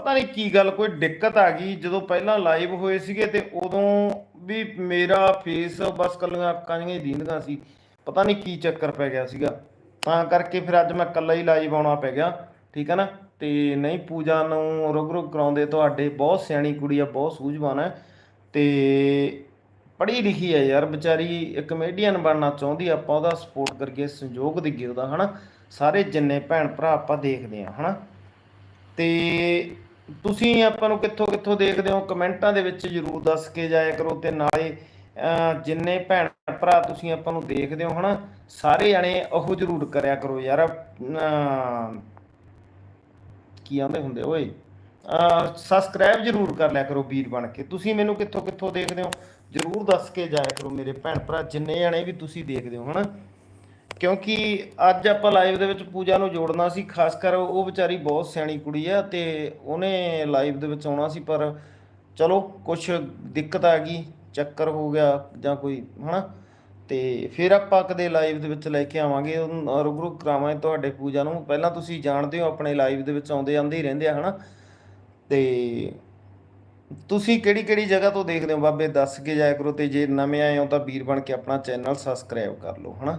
ਪਤਾ ਨਹੀਂ ਕੀ ਗੱਲ, ਕੋਈ ਦਿੱਕਤ ਆ ਗਈ। ਜਦੋਂ ਪਹਿਲਾਂ ਲਾਈਵ ਹੋਏ ਸੀਗੇ ਤੇ ਉਦੋਂ ਵੀ ਮੇਰਾ ਫੇਸ ਬਸ ਕੱਲੀਆਂ ਅੱਖਾਂ ਜਿਹੀਆਂ ਹੀ ਦੀਂਦੀਆਂ ਸੀ। ਪਤਾ ਨਹੀਂ ਕੀ ਚੱਕਰ ਪੈ ਗਿਆ ਸੀਗਾ। ਤਾਂ ਕਰਕੇ ਫਿਰ ਅੱਜ ਮੈਂ ਇਕੱਲਾ ਹੀ ਲਾਈਵ ਆਉਣਾ ਪੈ ਗਿਆ, ਠੀਕ ਹੈ ਨਾ? ਤੇ ਨਹੀਂ, ਪੂਜਾ ਨੂੰ ਰੁਕ ਰੁਕ ਕਰਾਉਂਦੇ ਤੁਹਾਡੇ, ਬਹੁਤ ਸਿਆਣੀ ਕੁੜੀ ਆ, ਬਹੁਤ ਸੂਝਵਾਨ ਹੈ ਤੇ ਪੜ੍ਹੀ ਲਿਖੀ ਹੈ ਯਾਰ ਵਿਚਾਰੀ ਇੱਕ ਕਮੇਡੀਅਨ ਬਣਨਾ ਚਾਹੁੰਦੀ ਆਪਾਂ ਉਹਦਾ ਸਪੋਰਟ ਕਰੀਏ, ਸੰਯੋਗ ਦੇਈਏ ਉਹਦਾ, ਹਨਾ? ਸਾਰੇ ਜਿੰਨੇ ਭੈਣ ਭਰਾ ਆਪਾਂ ਦੇਖਦੇ ਆ, ਹਨਾ? ਤੇ ਤੁਸੀਂ ਆਪਾਂ ਨੂੰ ਕਿੱਥੋਂ ਕਿੱਥੋਂ ਦੇਖਦੇ ਹੋ? ਕਮੈਂਟਾਂ ਦੇ ਵਿੱਚ ਜਰੂਰ ਦੱਸ ਕੇ ਜਾਇਆ ਕਰੋ ਤੇ ਨਾਲੇ ਜਿੰਨੇ ਭੈਣ ਭਰਾ ਤੁਸੀਂ ਆਪਾਂ ਨੂੰ ਦੇਖਦੇ ਹੋ, ਹਨਾ, ਸਾਰੇ ਜਣੇ ਉਹ ਜਰੂਰ ਕਰਿਆ ਕਰੋ ਯਾਰ ਕੀ ਆਂਦੇ ਹੁੰਦੇ ਓਏ? ਸਬਸਕ੍ਰਾਈਬ ਜਰੂਰ ਕਰ ਲਿਆ ਕਰੋ ਵੀਰ ਬਣ ਕੇ। ਤੁਸੀਂ ਮੈਨੂੰ ਕਿੱਥੋਂ ਕਿੱਥੋਂ ਦੇਖਦੇ ਹੋ? ਜਰੂਰ ਦੱਸ ਕੇ ਜਾਇਆ ਕਰੋ ਮੇਰੇ ਭੈਣ ਭਰਾ, ਜਿੰਨੇ ਜਣੇ ਵੀ ਤੁਸੀਂ ਦੇਖਦੇ ਹੋ, ਹਨਾ। ਕਿਉਂਕਿ ਅੱਜ ਆਪਾਂ ਲਾਈਵ ਦੇ ਵਿੱਚ ਪੂਜਾ ਨੂੰ ਜੋੜਨਾ ਸੀ, ਖਾਸ ਕਰ ਉਹ ਵਿਚਾਰੀ ਬਹੁਤ ਸਿਆਣੀ ਕੁੜੀ ਆ ਤੇ ਉਹਨੇ ਲਾਈਵ ਦੇ ਵਿੱਚ ਆਉਣਾ ਸੀ, ਪਰ ਚਲੋ ਕੁਝ ਦਿੱਕਤ ਆ ਗਈ, ਚੱਕਰ ਹੋ ਗਿਆ ਜਾਂ ਕੋਈ, ਹਨਾ? ਤੇ ਫਿਰ ਆਪਾਂ ਕਦੇ ਲਾਈਵ ਦੇ ਵਿੱਚ ਲੈ ਕੇ ਆਵਾਂਗੇ ਉਹਨੂੰ ਕਰਾਵਾਂਗੇ ਤੁਹਾਡੇ ਪੂਜਾ ਨੂੰ। ਪਹਿਲਾਂ ਤੁਸੀਂ ਜਾਣਦੇ ਹੋ, ਆਪਣੇ ਲਾਈਵ ਦੇ ਵਿੱਚ ਆਉਂਦੇ ਆਂਦੇ ਹੀ ਰਹਿੰਦੇ ਆ, ਹਨਾ? ਤੇ ਤੁਸੀਂ ਕਿਹੜੀ ਕਿਹੜੀ ਜਗ੍ਹਾ ਤੋਂ ਦੇਖਦੇ ਹੋ? ਬਾਬੇ ਦੱਸ ਕੇ ਜਾਇਆ ਕਰੋ ਤੇ ਜੇ ਨਵੇਂ ਆਏ ਹੋ ਤਾਂ ਵੀਰ ਬਣ ਕੇ ਆਪਣਾ ਚੈਨਲ ਸਬਸਕ੍ਰਾਈਬ ਕਰ ਲਓ, ਹਨਾ?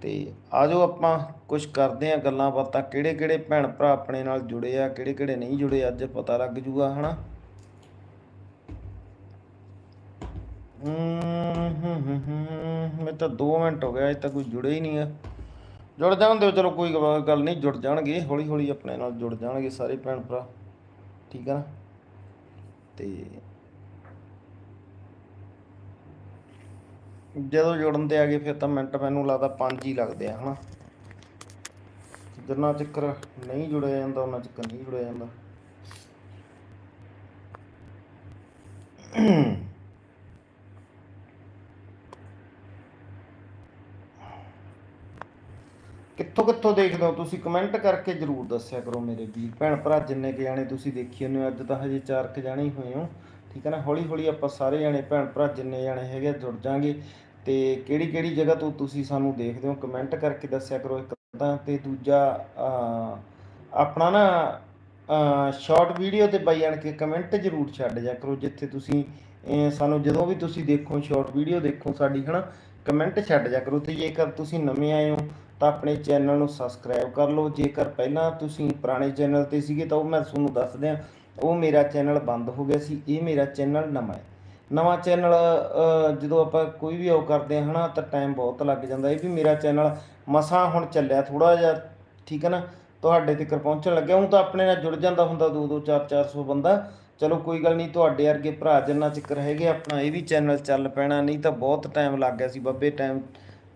ਤੇ ਆਜੋ ਆਪਾਂ ਕੁਝ ਕਰਦੇ ਆ ਗੱਲਾਂ ਬਾਤਾਂ ਕਿਹੜੇ ਕਿਹੜੇ ਭੈਣ ਭਰਾ ਆਪਣੇ ਨਾਲ ਜੁੜੇ ਆ ਕਿਹੜੇ ਕਿਹੜੇ ਨਹੀਂ ਜੁੜੇ ਅੱਜ ਪਤਾ ਲੱਗ ਜੂਗਾ ਹਨਾ? ਹਮ, ਹਮ, ਹਮ, ਹਮ, ਮੈਂ ਤਾਂ 2 ਮਿੰਟ ਹੋ ਗਿਆ ਅਜੇ ਤੱਕ ਕੋਈ ਜੁੜੇ ਹੀ ਨਹੀਂ ਆ। ਜੁੜ ਜਾਣ ਦਿਓ ਚਲੋ ਕੋਈ ਗੱਲ ਨਹੀਂ ਜੁੜ ਜਾਣਗੇ ਹੌਲੀ ਹੌਲੀ ਆਪਣੇ ਨਾਲ ਜੁੜ ਜਾਣਗੇ ਸਾਰੇ ਭੈਣ ਭਰਾ ਠੀਕ ਆ ਨਾ? ਤੇ ਜਦੋਂ ਜੁੜਨ ਤੇ ਆ ਗਏ, ਫਿਰ ਤਾਂ ਮਿੰਟ ਮੈਨੂੰ ਲੱਗਦਾ 5 ਹੀ ਲੱਗਦੇ ਆ, ਹਨਾ? ਜਿੰਨਾ ਚੱਕਰ ਨਹੀਂ ਜੁੜਿਆ ਜਾਂਦਾ ਉਹਨਾਂ ਚੱਕਰ ਨਹੀਂ ਜੁੜਿਆ ਜਾਂਦਾ। ਕਿੱਥੋਂ ਕਿੱਥੋਂ ਦੇਖਦੇ ਹੋ ਤੁਸੀਂ? ਕਮੈਂਟ ਕਰਕੇ ਜਰੂਰ ਦੱਸਿਆ ਕਰੋ ਮੇਰੇ ਵੀਰ। ਭੈਣ ਭਰਾ, ਜਿੰਨੇ ਕੁ ਜਾਣੇ ਤੁਸੀਂ ਦੇਖੀ ਹੁੰਦੇ ਹੋ, ਅੱਜ ਤਾਂ ਹਜੇ ਚਾਰ ਕੁ ਜਾਣੇ ਹੀ ਹੋਏ ਹੋ, ਠੀਕ ਹੈ ਨਾ? ਹੌਲੀ ਹੌਲੀ ਆਪਾਂ ਸਾਰੇ ਜਾਣੇ, ਭੈਣ ਭਰਾ, ਜਿੰਨੇ ਜਾਣੇ ਹੈਗੇ ਜੁੜ ਜਾਾਂਗੇ। ਤੇ ਕਿਹੜੀ ਕਿਹੜੀ ਜਗ੍ਹਾ ਤੋਂ ਤੁਸੀਂ ਸਾਨੂੰ ਦੇਖਦੇ ਹੋ? ਕਮੈਂਟ ਕਰਕੇ ਦੱਸਿਆ ਕਰੋ ਇੱਕ ਤਾਂ ਤੇ ਦੂਜਾ ਆਪਣਾ ਨਾ ਸ਼ਾਰਟ ਵੀਡੀਓ ਤੇ ਬਾਈ ਆਣ ਕੇ ਕਮੈਂਟ ਜਰੂਰ ਛੱਡ ਜਾ ਕਰੋ, ਜਿੱਥੇ ਤੁਸੀਂ ਸਾਨੂੰ ਜਦੋਂ ਵੀ ਤੁਸੀਂ ਦੇਖੋ ਸ਼ਾਰਟ ਵੀਡੀਓ ਦੇਖੋ ਸਾਡੀ, ਹਨਾ ਕਮੈਂਟ ਛੱਡ ਜਾ ਕਰੋ। ਤੇ ਜੇਕਰ ਤੁਸੀਂ ਨਵੇਂ ਆਏ ਹੋ, ਤਾਂ ਆਪਣੇ ਚੈਨਲ ਨੂੰ ਸਬਸਕ੍ਰਾਈਬ ਕਰ ਲਓ। ਜੇਕਰ ਪਹਿਲਾਂ ਤੁਸੀਂ ਪੁਰਾਣੇ ਚੈਨਲ ਤੇ ਸੀਗੇ, ਤਾਂ ਉਹ ਮੈਂ ਤੁਹਾਨੂੰ ਦੱਸ ਦਿਆਂ ਉਹ ਮੇਰਾ ਚੈਨਲ ਬੰਦ ਹੋ ਗਿਆ ਸੀ, ਇਹ ਮੇਰਾ ਚੈਨਲ ਨਵਾਂ ਹੈ। ਨਵਾਂ ਚੈਨਲ ਜਦੋਂ ਆਪਾਂ ਕੋਈ ਵੀ ਉਹ ਕਰਦੇ ਹਾਂ ਹਨਾ, ਤਾਂ ਟਾਈਮ ਬਹੁਤ ਲੱਗ ਜਾਂਦਾ ਇਹ ਵੀ ਮੇਰਾ ਚੈਨਲ ਮਸਾਂ ਹੁਣ ਚੱਲਿਆ ਥੋੜਾ ਜਿਹਾ, ਠੀਕ ਹੈ ਨਾ? ਤੁਹਾਡੇ ਤੱਕ ਪਹੁੰਚਣ ਲੱਗਿਆ। ਹੁਣ ਤਾਂ ਆਪਣੇ ਨਾਲ ਜੁੜ ਜਾਂਦਾ ਹੁੰਦਾ 2 2 4 400 ਬੰਦਾ। ਚਲੋ, ਕੋਈ ਗੱਲ ਨਹੀਂ, ਤੁਹਾਡੇ ਵਰਗੇ ਭਰਾ ਜਿੰਨਾ ਚੱਕਰ ਹੈਗੇ, ਆਪਣਾ ਇਹ ਵੀ ਚੈਨਲ ਚੱਲ ਪੈਣਾ, ਨਹੀਂ ਤਾਂ ਬਹੁਤ ਟਾਈਮ ਲੱਗ ਗਿਆ ਸੀ ਬੱਬੇ ਟਾਈਮ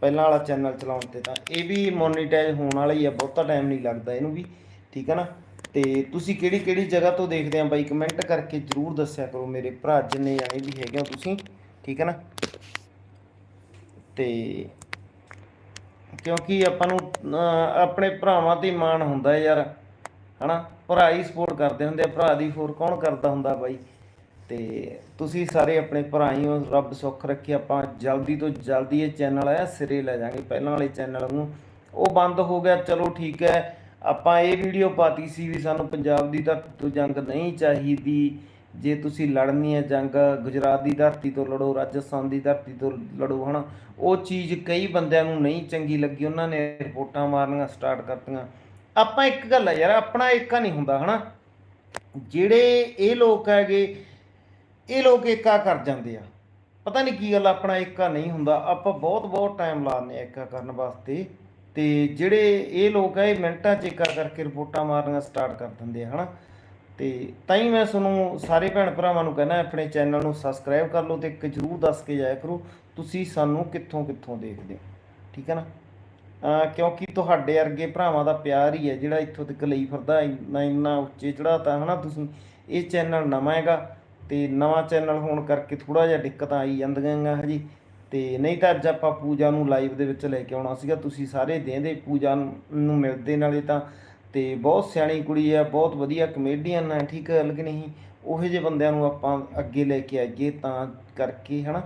ਪਹਿਲਾਂ ਵਾਲਾ ਚੈਨਲ ਚਲਾਉਣ ਤੇ ਤਾਂ। ਇਹ ਵੀ ਮੋਨੀਟਾਈਜ਼ ਹੋਣ ਵਾਲਾ ਹੀ ਆ, ਬਹੁਤਾ ਟਾਈਮ ਨਹੀਂ ਲੱਗਦਾ ਇਹਨੂੰ ਵੀ, ਠੀਕ ਹੈ ਨਾ? ਤੇ ਤੁਸੀਂ ਕਿਹੜੀ ਕਿਹੜੀ ਜਗ੍ਹਾ ਤੋਂ ਦੇਖਦੇ ਆ ਬਾਈ? ਕਮੈਂਟ ਕਰਕੇ ਜਰੂਰ ਦੱਸਿਆ ਕਰੋ ਮੇਰੇ ਭਰਾ ਜਿੰਨੇ ਜਾਣੇ ਵੀ ਹੈਗੇ ਹੋ ਤੁਸੀਂ, ਠੀਕ ਹੈ ਨਾ? ਤੇ ਕਿਉਂਕਿ ਆਪਾਂ ਨੂੰ ਆਪਣੇ ਭਰਾਵਾਂ ਤੇ ਮਾਣ ਹੁੰਦਾ ਹੈ ਯਾਰ, ਹਨਾ? ਭਰਾ ਹੀ ਸਪੋਰਟ ਕਰਦੇ ਹੁੰਦੇ ਆ, ਭਰਾ ਦੀ ਹੋਰ ਕੌਣ ਕਰਦਾ ਹੁੰਦਾ ਬਾਈ? ਤੇ ਤੁਸੀਂ ਸਾਰੇ ਆਪਣੇ ਭਰਾ ਹੀ ਹੋ, ਰੱਬ ਸੁੱਖ ਰੱਖੇ, ਆਪਾਂ ਜਲਦੀ ਤੋਂ ਜਲਦੀ ਇਹ ਚੈਨਲ ਆ ਸਿਰੇ ਲੈ ਜਾਾਂਗੇ ਪਹਿਲਾਂ ਵਾਲੇ ਚੈਨਲ ਨੂੰ। ਉਹ ਬੰਦ ਹੋ ਗਿਆ, ਚਲੋ ਠੀਕ ਹੈ। ਆਪਾਂ ਇਹ ਵੀਡੀਓ ਪਾਤੀ ਸੀ ਵੀ ਸਾਨੂੰ ਪੰਜਾਬ ਦੀ ਧਰਤੀ ਤੋਂ ਜੰਗ ਨਹੀਂ ਚਾਹੀਦੀ। ਜੇ ਤੁਸੀਂ ਲੜਨੀ ਹੈ ਜੰਗ, ਗੁਜਰਾਤ ਦੀ ਧਰਤੀ ਤੋਂ ਲੜੋ, ਰਾਜਸਥਾਨ ਦੀ ਧਰਤੀ ਤੋਂ ਲੜੋ, ਹਨਾ? ਉਹ ਚੀਜ਼ ਕਈ ਬੰਦਿਆਂ ਨੂੰ ਨਹੀਂ ਚੰਗੀ ਲੱਗੀ। ਉਹਨਾਂ ਨੇ ਰਿਪੋਰਟਾਂ ਮਾਰਨੀਆਂ ਸਟਾਰਟ ਕਰਤੀਆਂ। ਆਪਾਂ ਇੱਕ ਗੱਲ ਆ ਯਾਰ, ਆਪਣਾ ਏਕਾ ਨਹੀਂ ਹੁੰਦਾ, ਹਨਾ? ਜਿਹੜੇ ਇਹ ਲੋਕ ਹੈਗੇ, ਇਹ ਲੋਕ ਏਕਾ ਕਰ ਜਾਂਦੇ ਆ। ਪਤਾ ਨਹੀਂ ਕੀ ਗੱਲ, ਆਪਣਾ ਏਕਾ ਨਹੀਂ ਹੁੰਦਾ। ਆਪਾਂ ਬਹੁਤ ਬਹੁਤ ਟਾਈਮ ਲਾਉਂਦੇ ਆ ਏਕਾ ਕਰਨ ਵਾਸਤੇ। ਤੇ ਜਿਹੜੇ ਇਹ ਲੋਕ ਆ, ਇਹ ਮਿੰਟਾਂ 'ਚ ਏਕਾ ਕਰਕੇ ਰਿਪੋਰਟਾਂ ਮਾਰਨੀਆਂ ਸਟਾਰਟ ਕਰ ਦਿੰਦੇ ਆ, ਹਨਾ? ਤੇ ਤਾਂ ਹੀ ਮੈਂ ਤੁਹਾਨੂੰ ਸਾਰੇ ਭੈਣ ਭਰਾਵਾਂ ਨੂੰ ਕਹਿੰਦਾ, ਆਪਣੇ ਚੈਨਲ ਨੂੰ ਸਬਸਕ੍ਰਾਈਬ ਕਰ ਲਓ ਤੇ ਇੱਕ ਜਰੂਰ ਦੱਸ ਕੇ ਜਾਇਆ ਕਰੋ, ਤੁਸੀਂ ਸਾਨੂੰ ਕਿੱਥੋਂ ਕਿੱਥੋਂ ਦੇਖਦੇ ਹੋ, ਠੀਕ ਹੈ ਨਾ? ਕਿਉਂਕਿ ਤੁਹਾਡੇ ਵਰਗੇ ਭਰਾਵਾਂ ਦਾ ਪਿਆਰ ਹੀ ਹੈ, ਜਿਹੜਾ ਇੱਥੋਂ ਤੱਕ ਲਈ ਫਿਰਦਾ, ਇੰਨਾ ਇੰਨਾ ਉੱਚੇ ਚੜਾਤਾ ਹਨਾ? ਤੁਸੀਂ ਇਹ ਚੈਨਲ ਨਵਾਂ ਹੈਗਾ ਤੇ ਨਵਾਂ ਚੈਨਲ ਹੋਣ ਕਰਕੇ ਥੋੜਾ ਜਿਹਾ ਦਿੱਕਤਾਂ ਆਈ ਜਾਂਦੀਆਂ ਗਾ ਹਜੀ ਤੇ ਨਹੀਂ ਤਾਂ ਅੱਜ ਆਪਾਂ ਪੂਜਾ ਨੂੰ ਲਾਈਵ ਦੇ ਵਿੱਚ ਲੈ ਕੇ ਆਉਣਾ ਸੀਗਾ। ਤੁਸੀਂ ਸਾਰੇ ਦੇਂਦੇ ਪੂਜਾ ਨੂੰ ਮਿਲਦੇ ਨਾਲੇ ਤਾਂ। ਤੇ ਬਹੁਤ ਸਿਆਣੀ ਕੁੜੀ ਆ, ਬਹੁਤ ਵਧੀਆ ਕਮੇਡੀਅਨ ਆ, ਠੀਕ ਹੈ ਕਿ ਨਹੀਂ? ਉਹੋ ਜਿਹੇ ਬੰਦਿਆਂ ਨੂੰ ਆਪਾਂ ਅੱਗੇ ਲੈ ਕੇ ਆਈਏ ਤਾਂ ਕਰਕੇ, ਹਨਾ?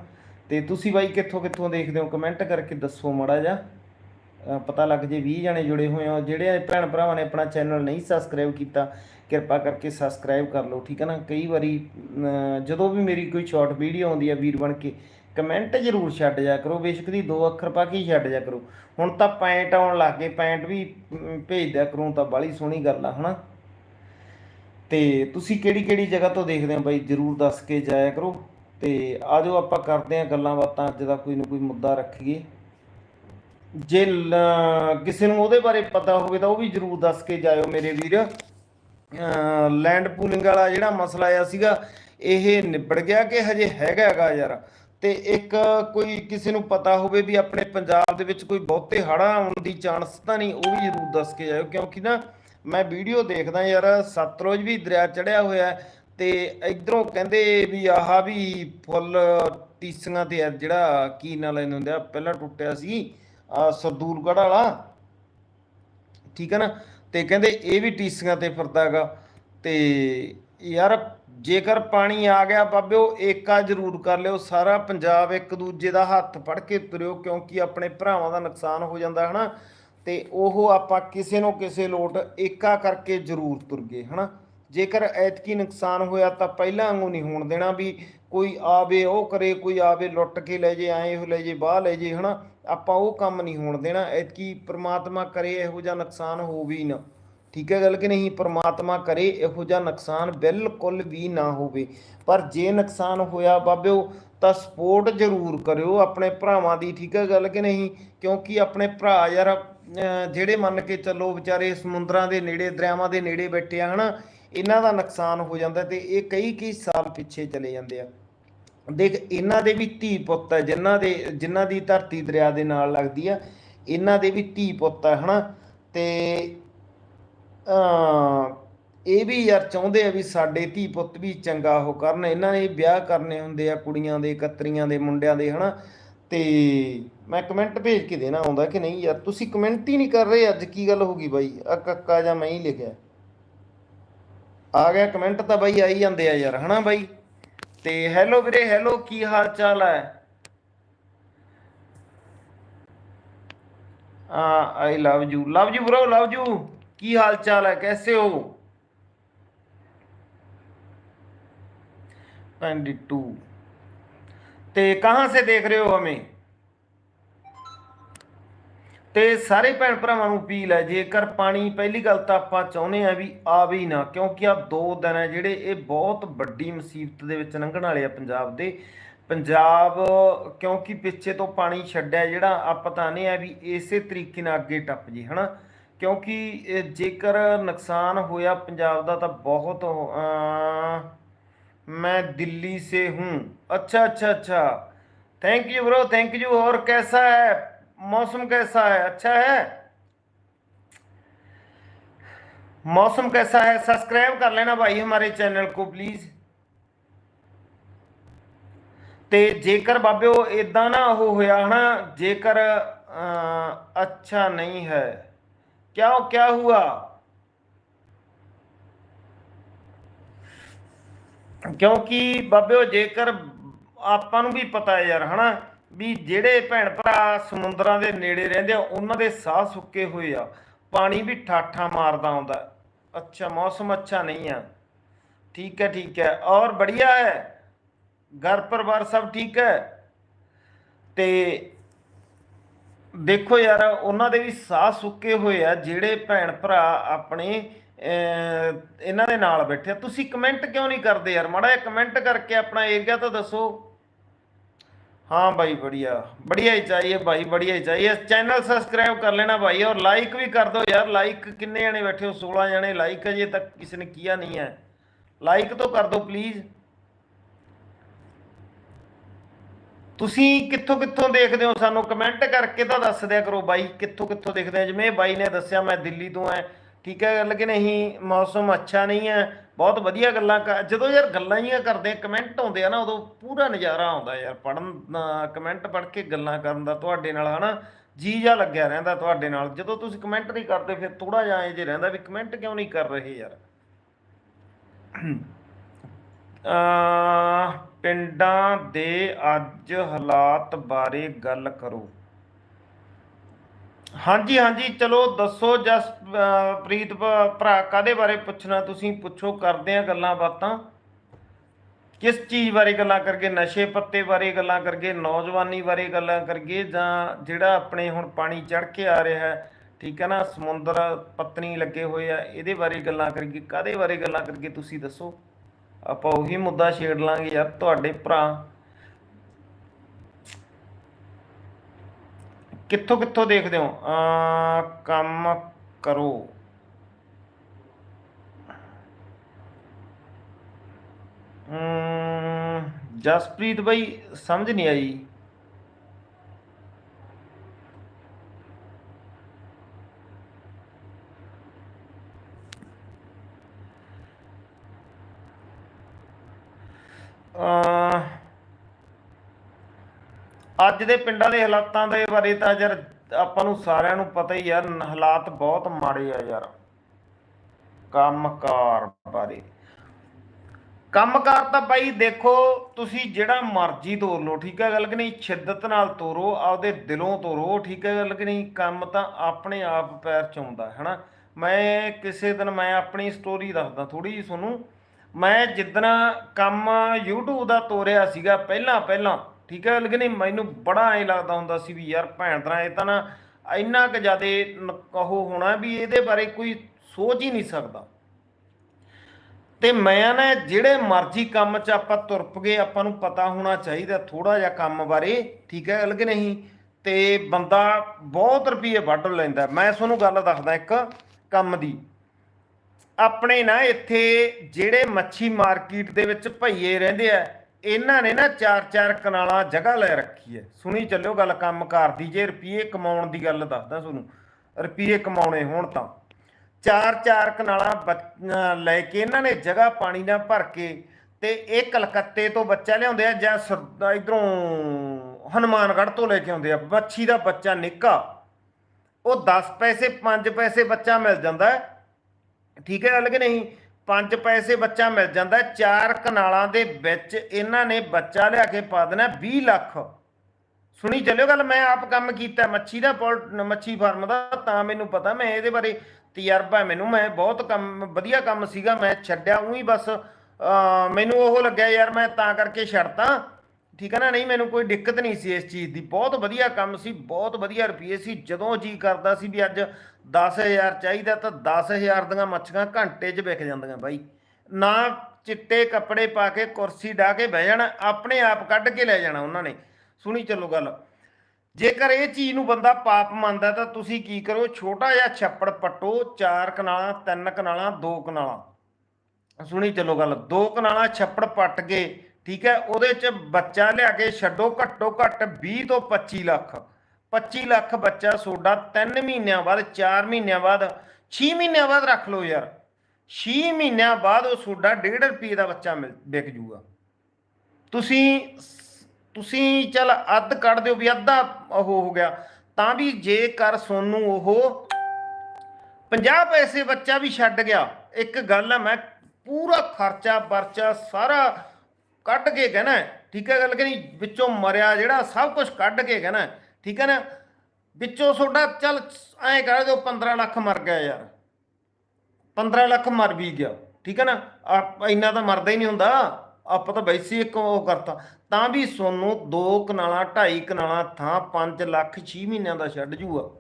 ਤੇ ਤੁਸੀਂ ਬਾਈ ਕਿੱਥੋਂ ਕਿੱਥੋਂ ਦੇਖਦੇ ਹੋ? ਕਮੈਂਟ ਕਰਕੇ ਦੱਸੋ ਮਾੜਾ ਜਿਹਾ। ਪਤਾ ਲੱਗ ਜੇ 20 ਜਣੇ ਜੁੜੇ ਹੋਏ ਹੋ। ਜਿਹੜੇ ਭੈਣ ਭਰਾਵਾਂ ਨੇ ਆਪਣਾ ਚੈਨਲ ਨਹੀਂ ਸਬਸਕ੍ਰਾਈਬ ਕੀਤਾ, ਕਿਰਪਾ ਕਰਕੇ ਸਬਸਕ੍ਰਾਈਬ ਕਰ ਲਓ, ਠੀਕ ਹੈ ਨਾ? ਕਈ ਵਾਰੀ ਜਦੋਂ ਵੀ ਮੇਰੀ ਕੋਈ ਸ਼ਾਰਟ ਵੀਡੀਓ ਆਉਂਦੀ ਹੈ ਵੀਰ ਬਣ ਕੇ ਕਮੈਂਟ ਜ਼ਰੂਰ ਛੱਡ ਜਾ ਕਰੋ, ਬੇਸ਼ੱਕ ਦੀ ਦੋ ਅੱਖਰ ਪਾ ਕੇ ਛੱਡ ਜਾ ਕਰੋ। ਹੁਣ ਤਾਂ ਪੈਂਟ ਆਉਣ ਲੱਗ ਗਏ, ਪੈਂਟ ਵੀ ਭੇਜ ਦਿਆ ਕਰੂੰ ਤਾਂ ਬਾਲੀ ਸੋਹਣੀ ਗੱਲ ਆ, ਹਨਾ? ਤੇ ਤੁਸੀਂ ਕਿਹੜੀ ਕਿਹੜੀ ਜਗ੍ਹਾ ਤੋਂ ਦੇਖਦੇ ਹੋ ਬਾਈ? ਜਰੂਰ ਦੱਸ ਕੇ ਜਾਇਆ ਕਰੋ। ਤੇ ਆਜੋ ਆਪਾਂ ਕਰਦੇ ਹਾਂ ਗੱਲਾਂ ਬਾਤਾਂ, ਅੱਜ ਦਾ ਕੋਈ ਨਾ ਕੋਈ ਮੁੱਦਾ ਰੱਖੀਏ। ਜੇ ਕਿਸੇ ਨੂੰ ਉਹਦੇ ਬਾਰੇ ਪਤਾ ਹੋਵੇ ਤਾਂ ਉਹ ਵੀ ਜਰੂਰ ਦੱਸ ਕੇ ਜਾਇਓ ਮੇਰੇ ਵੀਰ। ਲੈਂਡ ਪੂਲਿੰਗ ਵਾਲਾ ਜਿਹੜਾ ਮਸਲਾ ਆਇਆ ਸੀਗਾ, ਇਹ ਨਿਬੜ ਗਿਆ ਕਿ ਹਜੇ ਹੈਗਾ ਹੈਗਾ ਯਾਰ? ਤੇ ਇੱਕ ਕੋਈ ਕਿਸੇ ਨੂੰ ਪਤਾ ਹੋਵੇ ਵੀ ਆਪਣੇ ਪੰਜਾਬ ਦੇ ਵਿੱਚ ਕੋਈ ਬਹੁਤੇ ਹੜ੍ਹ ਆਉਣ ਦੀ ਚਾਂਸ ਤਾਂ ਨਹੀਂ, ਉਹ ਵੀ ਜਰੂਰ ਦੱਸ ਕੇ ਜਾਇਓ, ਕਿਉਂਕਿ ਨਾ ਮੈਂ ਵੀਡੀਓ ਦੇਖਦਾ ਯਾਰ, ਸਤਲੁਜ ਵੀ ਦਰਿਆ ਚੜਿਆ ਹੋਇਆ ਹੈ ਤੇ ਇਧਰੋਂ ਕਹਿੰਦੇ ਵੀ ਆਹ ਵੀ ਫੁੱਲ ਟੀਸੀਆਂ ਤੇ ਆ ਜਿਹੜਾ ਕੀ ਨਾਲ ਇਹਨੂੰ ਹੁੰਦੇ ਆ, ਪਹਿਲਾਂ ਟੁੱਟਿਆ ਸੀ, ਆ ਵਾਲਾ। ਠੀਕ ਹੈ ਨਾ? ਤੇ ਕਹਿੰਦੇ ਇਹ ਵੀ ਟੀਸੀਆਂ ਤੇ ਫਿਰਦਾਗਾ ਤੇ ਯਾਰ ਜੇਕਰ ਪਾਣੀ ਆ ਗਿਆ ਬਾਬਿਓ, ਏਕਾ ਜ਼ਰੂਰ ਕਰ ਲਿਓ। ਸਾਰਾ ਪੰਜਾਬ ਇੱਕ ਦੂਜੇ ਦਾ ਹੱਥ ਫੜ ਕੇ ਤੁਰਿਓ, ਕਿਉਂਕਿ ਆਪਣੇ ਭਰਾਵਾਂ ਦਾ ਨੁਕਸਾਨ ਹੋ ਜਾਂਦਾ, ਹਨਾ? ਤੇ ਉਹ ਆਪਾਂ ਕਿਸੇ ਨੂੰ ਕਿਸੇ ਲੋਟ ਏਕਾ ਕਰਕੇ ਜ਼ਰੂਰ ਤੁਰ ਗਏ ਹਨਾ? ਜੇਕਰ ਐਤਕੀ ਨੁਕਸਾਨ ਹੋਇਆ ਤਾਂ ਪਹਿਲਾਂ ਵਾਂਗੂ ਨਹੀਂ ਹੋਣ ਦੇਣਾ ਵੀ ਕੋਈ ਆਵੇ, ਉਹ ਕਰੇ, ਕੋਈ ਆਵੇ, ਲੁੱਟ ਕੇ ਲੈ ਜੇ ਆਏ ਹੋ ਲੈ ਜੇ ਬਾਹ ਲੈ ਜੇ, ਹਨਾ? ਆਪਾਂ ਉਹ ਕੰਮ ਨਹੀਂ ਹੋਣ ਦੇਣਾ। ਐਤਕੀ ਪ੍ਰਮਾਤਮਾ ਕਰੇ, ਇਹੋ ਜਿਹਾ ਨੁਕਸਾਨ ਹੋ ਹੀ ਨਾ। ਠੀਕ ਹੈ ਗੱਲ ਕਿ ਨਹੀਂ? ਪਰਮਾਤਮਾ ਕਰੇ ਇਹੋ ਜਿਹਾ ਨੁਕਸਾਨ ਬਿਲਕੁਲ ਵੀ ਨਾ ਹੋਵੇ। ਪਰ ਜੇ ਨੁਕਸਾਨ ਹੋਇਆ ਬਾਬਿਓ, ਤਾਂ ਸਪੋਰਟ ਜ਼ਰੂਰ ਕਰਿਓ ਆਪਣੇ ਭਰਾਵਾਂ ਦੀ, ਠੀਕ ਹੈ ਗੱਲ ਕਿ ਨਹੀਂ? ਕਿਉਂਕਿ ਆਪਣੇ ਭਰਾ ਯਾਰ ਜਿਹੜੇ ਮੰਨ ਕੇ ਚੱਲੋ ਵਿਚਾਰੇ ਸਮੁੰਦਰਾਂ ਦੇ ਨੇੜੇ, ਦਰਿਆਵਾਂ ਦੇ ਨੇੜੇ ਬੈਠੇ ਆ, ਹਨਾ, ਇਹਨਾਂ ਦਾ ਨੁਕਸਾਨ ਹੋ ਜਾਂਦਾ ਤੇ ਇਹ ਕਈ ਕਈ ਸਾਲ ਪਿੱਛੇ ਚਲੇ ਜਾਂਦੇ ਆ। ਦੇਖ, ਇਹਨਾਂ ਦੇ ਵੀ ਧੀ ਪੁੱਤ ਹੈ ਜਿਨ੍ਹਾਂ ਦੇ, ਜਿਨ੍ਹਾਂ ਦੀ ਧਰਤੀ ਦਰਿਆ ਦੇ ਨਾਲ ਲੱਗਦੀ ਆ, ਇਹਨਾਂ ਦੇ ਵੀ ਧੀ ਪੁੱਤ ਹੈ ਹਨਾ, ਤੇ ਇਹ ਵੀ ਯਾਰ ਚਾਹੁੰਦੇ ਆ ਵੀ ਸਾਡੇ ਧੀ ਪੁੱਤ ਵੀ ਚੰਗਾ ਉਹ ਕਰਨ। ਇਹਨਾਂ ਨੇ ਵਿਆਹ ਕਰਨੇ ਹੁੰਦੇ ਆ ਕੁੜੀਆਂ ਦੇ, ਕਤਰੀਆਂ ਦੇ, ਮੁੰਡਿਆਂ ਦੇ, ਹਨਾ? ਤੇ ਮੈਂ ਕਮੈਂਟ ਭੇਜ ਕੇ ਦੇਣਾ ਆਉਂਦਾ ਕਿ ਨਹੀਂ ਯਾਰ, ਤੁਸੀਂ ਕਮੈਂਟ ਹੀ ਨਹੀਂ ਕਰ ਰਹੇ, ਅੱਜ ਕੀ ਗੱਲ ਹੋ ਗਈ ਬਾਈ? ਆ ਕੱਕਾ ਜਾਂ ਮੈਂ ਹੀ ਲਿਖਿਆ। ਆ ਗਿਆ ਕਮੈਂਟ ਤਾਂ ਬਾਈ ਆਈ ਜਾਂਦੇ ਆ ਯਾਰ, ਹਨਾ ਬਾਈ? ਤੇ ਹੈਲੋ ਵੀਰੇ ਹੈਲੋ ਕੀ ਹਾਲ ਚਾਲ ਹੈ ਆ I love you love you bro love you ਕੀ ਹਾਲ चाल है कैसे हो 22 ਤੇ ਕਹਾਂ ਸੇ ਦੇਖ ਰਹੇ ਹੋ ਹਮੇ ਤੇ ਸਾਰੇ ਭੈਣ ਭਰਾਵਾਂ ਨੂੰ ਅਪੀਲ ਹੈ ਜੇਕਰ ਪਾਣੀ ਪਹਿਲੀ ਗੱਲ ਤਾਂ ਆਪਾਂ ਚਾਹੁੰਦੇ ਆ ਵੀ ਆਵੇ ਹੀ ਨਾ ਕਿਉਂਕਿ ਆ ਦੋ ਦਿਨ ਹੈ ਜਿਹੜੇ ਇਹ ਬਹੁਤ ਵੱਡੀ ਮੁਸੀਬਤ ਦੇ ਵਿੱਚ ਲੰਘਣ ਵਾਲੇ ਆ ਪੰਜਾਬ ਦੇ ਪੰਜਾਬ ਕਿਉਂਕਿ ਪਿੱਛੇ ਤੋਂ ਪਾਣੀ ਛੱਡਿਆ ਜਿਹੜਾ ਆਪਾਂ ਤਾਂ ਨੇ ਆ ਵੀ ਇਸੇ ਤਰੀਕੇ ਨਾਲ ਅੱਗੇ ਟੱਪ ਜੇ ਹਨਾ ਕਿਉਂਕਿ ਇਹ ਜੇਕਰ ਨੁਕਸਾਨ ਹੋਇਆ ਪੰਜਾਬ ਦਾ ਤਾਂ ਬਹੁਤ ਅਹ, मैं दिल्ली से हूँ अच्छा अच्छा अच्छा thank you bro thank you और कैसा है मौसम कैसा है अच्छा है मौसम कैसा है सब्सक्राइब कर लेना भाई हमारे चैनल को प्लीज ਤੇ ਜੇਕਰ ਬਾਬਿਓ ਇਦਾਂ ਨਾ ਉਹ ਹੋਇਆ ਹਨਾ ਜੇਕਰ ਅਹ, ਅੱਛਾ ਨਹੀਂ ਹੈ ਕਿਆ ਕਿਆ ਹੁਆ ਕਿਉਂਕਿ ਬਾਬਿਓ ਜੇਕਰ ਆਪਾਂ ਨੂੰ ਵੀ ਪਤਾ ਹੈ ਯਾਰ ਹਨਾ ਵੀ ਜਿਹੜੇ ਭੈਣ ਭਰਾ ਸਮੁੰਦਰਾਂ ਦੇ ਨੇੜੇ ਰਹਿੰਦੇ ਆ ਉਹਨਾਂ ਦੇ ਸਾਹ ਸੁੱਕੇ ਹੋਏ ਆ ਪਾਣੀ ਵੀ ਠਾਠਾ ਮਾਰਦਾ ਆਉਂਦਾ ਹੈ। ਅੱਛਾ ਮੌਸਮ ਅੱਛਾ ਨਹੀਂ ਆ ਠੀਕ ਹੈ ਠੀਕ ਹੈ ਔਰ बढ़िया ਹੈ ਘਰ ਪਰਿਵਾਰ ਸਭ ਠੀਕ ਹੈ ਤੇ ਦੇਖੋ ਯਾਰ, ਉਹਨਾਂ ਦੇ ਵੀ ਸਾਹ ਸੁੱਕੇ ਹੋਏ ਆ, ਜਿਹੜੇ ਭੈਣ ਭਰਾ ਆਪਣੇ ਇਹਨਾਂ ਦੇ ਨਾਲ ਬੈਠੇ ਤੁਸੀਂ ਕਮੈਂਟ ਕਿਉਂ ਨਹੀਂ ਕਰਦੇ ਯਾਰ? ਮਾੜਾ ਜਿਹਾ ਕਮੈਂਟ ਕਰਕੇ ਆਪਣਾ ਏਰੀਆ ਤਾਂ ਦੱਸੋ। ਹਾਂ ਭਾਈ ਬੜੀਆ ਬੜੀਆ ਹੀ ਚਾਹੀਏ ਭਾਈ ਬੜੀਆ ਹੀ ਚਾਹੀਏ। ਚੈਨਲ ਸਬਸਕ੍ਰਾਈਬ ਕਰ ਲੈਣਾ ਭਾਈ ਔਰ ਲਾਈਕ ਵੀ ਕਰ ਦਿਓ ਯਾਰ। ਲਾਈਕ ਕਿੰਨੇ ਜਣੇ ਬੈਠੇ ਹੋ? 16 ਜਣੇ। ਲਾਈਕ ਅਜੇ ਤੱਕ ਕਿਸੇ ਨੇ ਕੀਆ ਨਹੀਂ ਹੈ। ਲਾਈਕ ਤਾਂ ਕਰ ਦਿਓ ਪਲੀਜ਼ ਤੁਸੀਂ ਕਿੱਥੋਂ ਕਿੱਥੋਂ ਦੇਖਦੇ ਹੋ ਸਾਨੂੰ ਕਮੈਂਟ ਕਰਕੇ ਤਾਂ ਦੱਸ ਦਿਆ ਕਰੋ ਬਾਈ, ਕਿੱਥੋਂ ਕਿੱਥੋਂ ਦੇਖਦੇ ਆ। ਜਿਵੇਂ ਬਾਈ ਨੇ ਦੱਸਿਆ, ਮੈਂ ਦਿੱਲੀ ਤੋਂ ਆ ਠੀਕ ਹੈ ਗੱਲ ਕਿ ਨਹੀਂ ਮੌਸਮ ਅੱਛਾ ਨਹੀਂ ਹੈ। ਬਹੁਤ ਵਧੀਆ ਗੱਲਾਂ ਕਰ- ਜਦੋਂ ਯਾਰ ਗੱਲਾਂ ਹੀ ਕਰਦੇ ਆ ਕਮੈਂਟ ਆਉਂਦੇ ਆ ਨਾ, ਉਦੋਂ ਪੂਰਾ ਨਜ਼ਾਰਾ ਆਉਂਦਾ ਯਾਰ। ਪੜਨ ਕਮੈਂਟ ਪੜ੍ਹ ਕੇ ਗੱਲਾਂ ਕਰਨ ਦਾ ਤੁਹਾਡੇ ਨਾਲ, ਹਨਾ? ਜੀ ਜਾ ਲੱਗਿਆ ਰਹਿੰਦਾ ਤੁਹਾਡੇ ਨਾਲ। ਜਦੋਂ ਤੁਸੀਂ ਕਮੈਂਟ ਨਹੀਂ ਕਰਦੇ, ਫਿਰ ਥੋੜਾ ਜਿਹਾ ਇਹ ਜੇ ਰਹਿੰਦਾ ਵੀ ਕਮੈਂਟ ਕਿਉਂ ਨਹੀਂ ਕਰ ਰਹੇ ਯਾਰ? ਪਿੰਡਾਂ ਦੇ ਅੱਜ ਹਾਲਾਤ ਬਾਰੇ ਗੱਲ ਕਰੋ। ਹਾਂਜੀ ਹਾਂਜੀ, ਚਲੋ ਦੱਸੋ ਜਸ ਪ੍ਰੀਤ ਭ- ਭਰਾ ਕਾਦੇ ਬਾਰੇ ਪੁੱਛਣਾ? ਤੁਸੀਂ ਪੁੱਛੋ, ਕਰਦੇ ਆ ਗੱਲਾਂ ਬਾਤਾਂ। ਕਿਸ ਚੀਜ਼ ਬਾਰੇ ਗੱਲਾਂ ਕਰਗੇ? ਨਸ਼ੇ ਪੱਤੇ ਬਾਰੇ ਗੱਲਾਂ ਕਰਗੇ? ਨੌਜਵਾਨੀ ਬਾਰੇ ਗੱਲਾਂ ਕਰਗੇ? ਜਾਂ ਜਿਹੜਾ ਆਪਣੇ ਹੁਣ ਪਾਣੀ ਚੜ ਕੇ ਆ ਰਿਹਾ ਹੈ, ਠੀਕ ਹੈ ਨਾ? ਸਮੁੰਦਰ ਪਤਨੀ ਲੱਗੇ ਹੋਏ ਆ, ਇਹਦੇ ਬਾਰੇ ਗੱਲਾਂ ਕਰਗੇ? ਕਾਦੇ ਬਾਰੇ ਗੱਲਾਂ ਕਰਗੇ? ਤੁਸੀਂ ਦੱਸੋ। ਆਪਾਂ ਉਹੀ ਮੁੱਦਾ ਛੇੜ ਲਾਂਗੇ ਯਾਰ ਤੁਹਾਡੇ ਭਰਾ। ਕਿੱਥੋਂ ਕਿੱਥੋਂ ਦੇਖਦੇ ਹੋ? ਆ ਕੰਮ ਕਰੋ। ਜਸਪ੍ਰੀਤ ਬਾਈ, ਸਮਝ ਨਹੀਂ ਆਈ। ਅੱਜ ਦੇ ਪਿੰਡਾਂ ਦੇ ਹਾਲਾਤਾਂ ਦੇ ਬਾਰੇ ਤਾਂ ਯਾਰ ਆਪਾਂ ਨੂੰ ਸਾਰਿਆਂ ਨੂੰ ਪਤਾ ਹੀ ਯਾਰ ਹਾਲਾਤ ਬਹੁਤ ਮਾੜੇ ਆ ਯਾਰ। ਕੰਮਕਾਰ ਬਾਰੇ। ਕੰਮਕਾਰ ਤਾਂ ਬਾਈ ਦੇਖੋ, ਤੁਸੀਂ ਜਿਹੜਾ ਮਰਜ਼ੀ ਤੋਰ ਲਓ, ਠੀਕ ਹੈ ਗੱਲ ਕਿ ਨਹੀਂ? ਸ਼ਿੱਦਤ ਨਾਲ ਤੋਰੋ, ਆਪਦੇ ਦਿਲੋਂ ਤੋਰੋ, ਠੀਕ ਹੈ ਗੱਲ ਕਿ ਨਹੀਂ? ਕੰਮ ਤਾਂ ਆਪਣੇ ਆਪ ਪੈਰ ਚ ਆਉਂਦਾ ਹੈ ਹਨਾ? ਮੈਂ ਕਿਸੇ ਦਿਨ ਮੈਂ ਆਪਣੀ ਸਟੋਰੀ ਦੱਸਦਾ ਥੋੜੀ ਜਿਹੀ ਤੁਹਾਨੂੰ। ਮੈਂ ਜਿੱਦਣ ਕੰਮ YouTube ਦਾ ਤੋਰਿਆ ਸੀਗਾ ਪਹਿਲਾਂ ਪਹਿਲਾਂ, ਠੀਕ ਹੈ ਗੱਲ ਨਹੀਂ? ਮੈਨੂੰ ਬੜਾ ਐ ਲੱਗਦਾ ਹੁੰਦਾ ਸੀ ਵੀ ਯਾਰ ਭੈਣ ਤਰਾ ਇਹ ਤਾਂ ਨਾ ਇੰਨਾ ਕੁ ਜ਼ਿਆਦੇ ਉਹ ਹੋਣਾ ਵੀ ਇਹਦੇ ਬਾਰੇ ਕੋਈ ਸੋਚ ਹੀ ਨਹੀਂ ਸਕਦਾ। ਤੇ ਮੈਂ ਨਾ ਜਿਹੜੇ ਮਰਜ਼ੀ ਕੰਮ 'ਚ ਆਪਾਂ ਤੁਰਪ ਗਏ ਆਪਾਂ ਨੂੰ ਪਤਾ ਹੋਣਾ ਚਾਹੀਦਾ ਥੋੜਾ ਜਿਹਾ ਕੰਮ ਬਾਰੇ, ਠੀਕ ਹੈ ਗੱਲ ਨਹੀਂ? ਤੇ ਬੰਦਾ ਬਹੁਤ ਰੁਪਏ ਵੱਢ ਲੈਂਦਾ। ਮੈਂ ਤੁਹਾਨੂੰ ਗੱਲ ਦੱਸਦਾ ਇੱਕ ਕੰਮ ਦੀ। ਆਪਣੇ ਨਾ ਇੱਥੇ ਜਿਹੜੇ ਮੱਛੀ ਮਾਰਕੀਟ ਦੇ ਵਿੱਚ ਭਈਏ ਰਹਿੰਦੇ ਆ, ਇਹਨਾਂ ਨੇ ਨਾ ਚਾਰ ਚਾਰ ਕਨਾਲਾਂ ਜਗ੍ਹਾ ਲੈ ਰੱਖੀ ਹੈ। ਸੁਣੀ ਚੱਲਿਓ ਗੱਲ ਕੰਮ ਕਰਦੀ ਜੇ ਰੁਪਏ ਕਮਾਉਣ ਦੀ ਗੱਲ ਦੱਸਦਾ ਤੁਹਾਨੂੰ ਰੁਪਏ ਕਮਾਉਣੇ ਹੋਣ ਤਾਂ। ਚਾਰ ਚਾਰ ਕਨਾਲਾਂ ਬੱਚ- ਲੈ ਕੇ ਇਹਨਾਂ ਨੇ ਜਗ੍ਹਾ ਪਾਣੀ ਨਾਲ ਭਰ ਕੇ ਤੇ ਇਹ ਕਲਕੱਤੇ ਤੋਂ ਬੱਚਾ ਲਿਆਉਂਦੇ ਆ ਜਾਂ ਇਧਰੋਂ ਹਨੂਮਾਨਗੜ੍ਹ ਤੋਂ ਲੈ ਕੇ ਆਉਂਦੇ ਆ। ਮੱਛੀ ਦਾ ਬੱਚਾ ਨਿੱਕਾ, ਉਹ 10 ਪੈਸੇ 5 ਪੈਸੇ ਬੱਚਾ ਮਿਲ ਜਾਂਦਾ ਹੈ। ਠੀਕ ਹੈ ਗੱਲ ਕਿ ਨਹੀਂ? 5 ਪੈਸੇ ਬੱਚਾ ਮਿਲ ਜਾਂਦਾ ਚਾਰ ਕਨਾਲਾਂ ਦੇ ਵਿੱਚ ਇਹਨਾਂ ਨੇ ਬੱਚਾ ਲਿਆ ਕੇ ਪਾ ਦੇਣਾ 20 ਲੱਖ। ਸੁਣੀ ਚੱਲਿਓ ਗੱਲ ਮੈਂ ਆਪ ਕੰਮ ਕੀਤਾ ਮੱਛੀ ਦਾ ਪੋਲ- ਮੱਛੀ ਫਾਰਮ ਦਾ ਤਾਂ ਮੈਨੂੰ ਪਤਾ ਮੈਂ ਇਹਦੇ ਬਾਰੇ ਤਜਰਬਾ ਮੈਨੂੰ ਮੈਂ ਬਹੁਤ ਕੰਮ ਵਧੀਆ ਕੰਮ ਸੀਗਾ ਮੈਂ ਛੱਡਿਆ ਉਹੀ ਬਸ। ਅਹ, ਮੈਨੂੰ ਉਹ ਲੱਗਿਆ ਯਾਰ ਮੈਂ ਤਾਂ ਕਰਕੇ ਛੱਡਤਾ। ਠੀਕ ਹੈ ਨਾ? ਨਹੀਂ ਮੈਨੂੰ ਕੋਈ ਦਿੱਕਤ ਨਹੀਂ ਸੀ ਇਸ ਚੀਜ਼ ਦੀ। ਬਹੁਤ ਵਧੀਆ ਕੰਮ ਸੀ ਬਹੁਤ ਵਧੀਆ ਰੁਪਏ ਸੀ। ਜਦੋਂ ਜੀ ਕਰਦਾ ਸੀ ਵੀ ਅੱਜ 10000 ਚਾਹੀਦਾ ਤਾਂ 10000 ਦੀਆਂ ਮੱਛੀਆਂ ਘੰਟੇ 'ਚ ਵਿਕ ਜਾਂਦੀਆਂ ਬਾਈ। ਨਾ ਚਿੱਟੇ ਕੱਪੜੇ ਪਾ ਕੇ ਕੁਰਸੀ ਢਾ ਕੇ ਬਹਿ ਜਾਣਾ, ਆਪਣੇ ਆਪ ਕੱਢ ਕੇ ਲੈ ਜਾਣਾ ਉਹਨਾਂ ਨੇ। ਸੁਣੀ ਚੱਲੋ ਗੱਲ। ਜੇਕਰ ਇਹ ਚੀਜ਼ ਨੂੰ ਬੰਦਾ ਪਾਪ ਮੰਨਦਾ ਤਾਂ ਤੁਸੀਂ ਕੀ ਕਰੋ, ਛੋਟਾ ਜਿਹਾ ਛੱਪੜ ਪੱਟੋ, ਚਾਰ ਕਨਾਲਾਂ, ਤਿੰਨ ਕਨਾਲਾਂ, ਦੋ ਕਨਾਲਾਂ। ਸੁਣੀ ਚੱਲੋ ਗੱਲ, ਦੋ ਕਨਾਲਾਂ ਛੱਪੜ ਪੱਟ ਕੇ, ਠੀਕ ਹੈ, ਉਹਦੇ ਚ ਬੱਚਾ ਲਿਆ ਕੇ ਛੱਡੋ ਘੱਟੋ ਘੱਟ 20 ਤੋਂ 25 ਲੱਖ। 25 ਲੱਖ ਬੱਚਾ ਤੁਹਾਡਾ 3 ਮਹੀਨਿਆਂ ਬਾਅਦ 4 ਮਹੀਨਿਆਂ ਬਾਅਦ 6 ਮਹੀਨਿਆਂ ਬਾਅਦ ਰੱਖ ਲਓ ਯਾਰ। 6 ਮਹੀਨਿਆਂ ਬਾਅਦ ਉਹ ਤੁਹਾਡਾ 1.5 ਰੁਪਏ ਦਾ ਬੱਚਾ ਮਿਲ, ਵਿਕ ਜੂਗਾ। ਤੁਸੀਂ ਤੁਸੀਂ ਚਲ ਅੱਧ ਕੱਢ ਦਿਓ ਵੀ ਅੱਧਾ ਉਹ ਹੋ ਗਿਆ। ਤਾਂ ਵੀ ਜੇਕਰ ਸੋਨੂੰ ਉਹ 50 ਪੈਸੇ ਬੱਚਾ ਵੀ ਛੱਡ ਗਿਆ, ਇੱਕ ਗੱਲ ਹੈ ਮੈਂ, ਪੂਰਾ ਖਰਚਾ ਪਰਚਾ ਸਾਰਾ ਕੱਢ ਕੇ ਕਹਿਣਾ, ਠੀਕ ਹੈ ਗੱਲ ਕਿ ਨਹੀਂ? ਵਿੱਚੋਂ ਮਰਿਆ ਜਿਹੜਾ ਸਭ ਕੁਝ ਕੱਢ ਕੇ ਕਹਿਣਾ। ਠੀਕ ਹੈ ਨਾ? ਵਿੱਚੋਂ ਤੁਹਾਡਾ, ਚੱਲ ਐਂ ਕਰ ਦਿਓ 15 ਲੱਖ ਮਰ ਗਿਆ ਯਾਰ। 15 ਲੱਖ ਮਰ ਵੀ ਗਿਆ, ਠੀਕ ਹੈ ਨਾ? ਆਪ, ਇੰਨਾ ਤਾਂ ਮਰਦਾ ਹੀ ਨਹੀਂ ਹੁੰਦਾ। ਆਪਾਂ ਤਾਂ ਵੈਸੇ ਇੱਕ ਉਹ ਕਰਤਾ। ਤਾਂ ਵੀ ਸੋਨੂੰ ਦੋ ਕਨਾਲਾਂ, ਢਾਈ ਕਨਾਲਾਂ ਥਾਂ 5 ਲੱਖ 6 ਮਹੀਨਿਆਂ ਦਾ ਛੱਡ ਜੂਗਾ।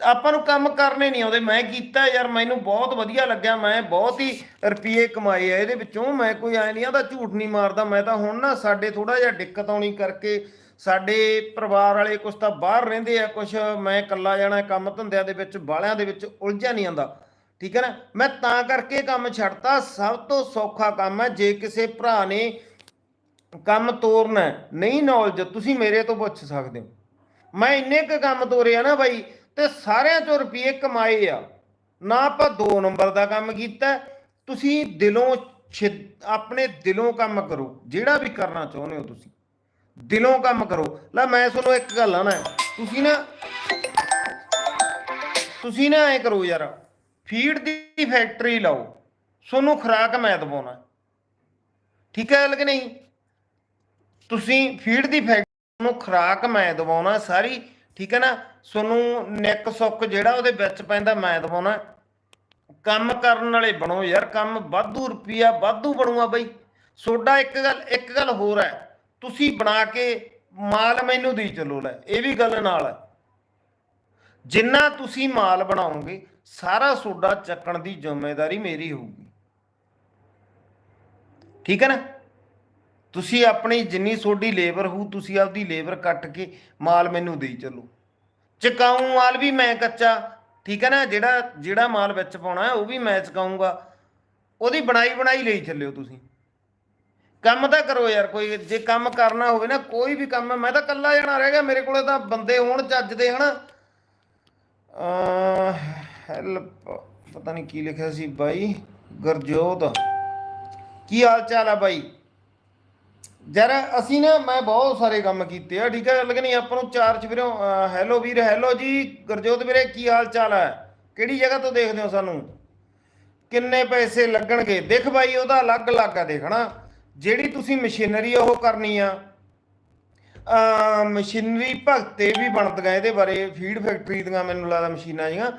ਆਪਾਂ ਨੂੰ ਕੰਮ ਕਰਨੇ ਨਹੀਂ ਆਉਂਦੇ। ਮੈਂ ਕੀਤਾ ਯਾਰ, ਮੈਨੂੰ ਬਹੁਤ ਵਧੀਆ ਲੱਗਿਆ। ਮੈਂ ਬਹੁਤ ਹੀ ਰੁਪਏ ਕਮਾਏ ਆ ਇਹਦੇ ਵਿੱਚੋਂ। ਮੈਂ ਕੋਈ ਐ ਨਹੀਂ ਆਦਾ ਝੂਠ ਨਹੀਂ ਮਾਰਦਾ। ਮੈਂ ਤਾਂ ਹੁਣ ਨਾ ਸਾਡੇ ਥੋੜਾ ਜਿਹਾ ਦਿੱਕਤ ਆਉਣੀ ਕਰਕੇ ਸਾਡੇ ਪਰਿਵਾਰ ਵਾਲੇ ਕੁਛ ਤਾਂ ਬਾਹਰ ਰਹਿੰਦੇ ਆ, ਕੁਛ ਮੈਂ ਇਕੱਲਾ ਜਾਣਾ, ਕੰਮ ਧੰਦਿਆਂ ਦੇ ਵਿੱਚ ਬਾਲਿਆਂ ਦੇ ਵਿੱਚ ਉਲਝਿਆ ਨਹੀਂ ਆਂਦਾ ਠੀਕ ਹੈ ਨਾ? ਮੈਂ ਤਾਂ ਕਰਕੇ ਕੰਮ ਛੱਡਤਾ, ਸਭ ਤੋਂ ਸੌਖਾ ਕੰਮ ਹੈ, ਜੇ ਕਿਸੇ ਭਰਾ ਨੇ ਕੰਮ ਤੋਰਨਾ ਨਹੀਂ ਨੌਲੇਜ ਤੁਸੀਂ ਮੇਰੇ ਤੋਂ ਪੁੱਛ ਸਕਦੇ ਹੋ। ਮੈਂ ਇੰਨੇ ਕੁ ਕੰਮ ਤੋਰਿਆ ਨਾ ਬਾਈ, ਤੇ ਸਾਰਿਆਂ ਚੋਂ ਰੁਪਏ ਕਮਾਏ ਆ। ਨਾ ਆਪਾਂ ਦੋ ਨੰਬਰ ਦਾ ਕੰਮ ਕੀਤਾ, ਤੁਸੀਂ ਦਿਲੋਂ ਛਿ- ਆਪਣੇ ਦਿਲੋਂ ਕੰਮ ਕਰੋ, ਜਿਹੜਾ ਵੀ ਕਰਨਾ ਚਾਹੁੰਦੇ ਹੋ ਤੁਸੀਂ। ਦਿਲੋਂ ਕੰਮ ਕਰੋ। ਲੈ ਮੈਂ ਤੁਹਾਨੂੰ ਇੱਕ ਗੱਲ ਆ ਨਾ ਤੁਸੀਂ ਨਾ ਤੁਸੀਂ ਨਾ ਐ ਕਰੋ ਯਾਰ। ਫੀਡ ਦੀ ਫੈਕਟਰੀ ਲਾਓ। ਤੁਹਾਨੂੰ ਖੁਰਾਕ ਮੈਂ ਦਵਾਉਣਾ। ਠੀਕ ਹੈ ਗੱਲ ਕਿ ਨਹੀਂ? ਤੁਸੀਂ ਫੀਡ ਦੀ ਫੈਕਟਰੀ ਨੂੰ ਖੁਰਾਕ ਮੈਂ ਦਵਾਉਣਾ ਸਾਰੀ। ਠੀਕ ਹੈ ਨਾ? ਤੁਹਾਨੂੰ ਨਿੱਕ ਸੁੱਕ ਜਿਹੜਾ ਉਹਦੇ ਵਿੱਚ ਪੈਂਦਾ ਮੈਂ ਦਵਾਉਣਾ। ਕੰਮ ਕਰਨ ਵਾਲੇ ਬਣੋ ਯਾਰ। ਕੰਮ ਵਾਧੂ ਰੁਪਈਆ, ਵਾਧੂ ਬਣੂਆ ਬਈ। ਸੋਡਾ ਇੱਕ ਗੱਲ ਇੱਕ ਗੱਲ ਹੋਰ ਹੈ। ਤੁਸੀਂ ਬਣਾ ਕੇ ਮਾਲ ਮੈਨੂੰ ਦੇਈ ਚੱਲੋ ਲੈ, ਇਹ ਵੀ ਗੱਲ ਨਾਲ ਹੈ। ਜਿੰਨਾ ਤੁਸੀਂ ਮਾਲ ਬਣਾਓਗੇ, ਸਾਰਾ ਸੋਡਾ ਚੱਕਣ ਦੀ ਜ਼ਿੰਮੇਵਾਰੀ ਮੇਰੀ ਹੋਊਗੀ। ਠੀਕ ਹੈ ਨਾ? ਤੁਸੀਂ ਆਪਣੀ ਜਿੰਨੀ ਸੋਡੀ ਲੇਬਰ ਹੋਊ, ਤੁਸੀਂ ਆਪਦੀ ਲੇਬਰ ਕੱਟ ਕੇ ਮਾਲ ਮੈਨੂੰ ਦੇ ਚੱਲੋ। ਚਕਾਊ ਮਾਲ ਵੀ ਮੈਂ ਕੱਚਾ, ਠੀਕ ਹੈ ਨਾ? ਜਿਹੜਾ ਜਿਹੜਾ ਮਾਲ ਵਿੱਚ ਪਾਉਣਾ ਉਹ ਵੀ ਮੈਂ ਚਕਾਊਂਗਾ। ਉਹਦੀ ਬਣਾਈ ਬਣਾਈ ਲਈ ਚੱਲਿਓ ਤੁਸੀਂ। ਕੰਮ ਤਾਂ ਕਰੋ ਯਾਰ, ਕੋਈ ਜੇ ਕੰਮ ਕਰਨਾ ਹੋਵੇ ਨਾ, ਕੋਈ ਵੀ ਕੰਮ, ਮੈਂ ਤਾਂ ਇਕੱਲਾ ਜਾਣਾ ਰਹਿ ਗਿਆ, ਮੇਰੇ ਕੋਲੇ ਤਾਂ ਬੰਦੇ ਹੋਣ ਚੱਜ ਦੇ, ਹਨਾ? ਹੈਲਪ ਪਤਾ ਨਹੀਂ ਕੀ ਲਿਖਿਆ ਸੀ ਬਾਈ, ਗੁਰਜੋਤ। ਕੀ ਹਾਲ ਚਾਲ ਆ ਬਾਈ? ਯਾਰ, ਅਸੀਂ ਨਾ, ਮੈਂ ਬਹੁਤ ਸਾਰੇ ਕੰਮ ਕੀਤੇ ਆ, ਠੀਕ ਹੈ ਗੱਲ ਨਹੀਂ ਆਪਾਂ ਨੂੰ ਚਾਰ ਚ ਵੀਰੋ ਹੈਲੋ ਵੀਰ ਹੈਲੋ ਜੀ, ਗੁਰਜੋਤ ਵੀਰੇ, ਕੀ ਹਾਲ ਚਾਲ ਹੈ ਕਿਹੜੀ ਜਗ੍ਹਾ ਤੋਂ ਦੇਖਦੇ ਹੋ ਸਾਨੂੰ? ਕਿੰਨੇ ਪੈਸੇ ਲੱਗਣਗੇ? ਦੇਖ ਬਾਈ, ਉਹਦਾ ਅਲੱਗ-ਅਲੱਗ ਆ ਦੇਖਣਾ ਜਿਹੜੀ ਤੁਸੀਂ ਮਸ਼ੀਨਰੀ ਉਹ ਕਰਨੀ ਆ ਮਸ਼ੀਨਰੀ ਭਗਤੇ ਵੀ ਬਣਦੀਆਂ ਇਹਦੇ ਬਾਰੇ ਫੀਡ ਫੈਕਟਰੀ ਦੀਆਂ ਮੈਨੂੰ ਲੱਗਦਾ ਮਸ਼ੀਨਾਂ ਜੀਆਂ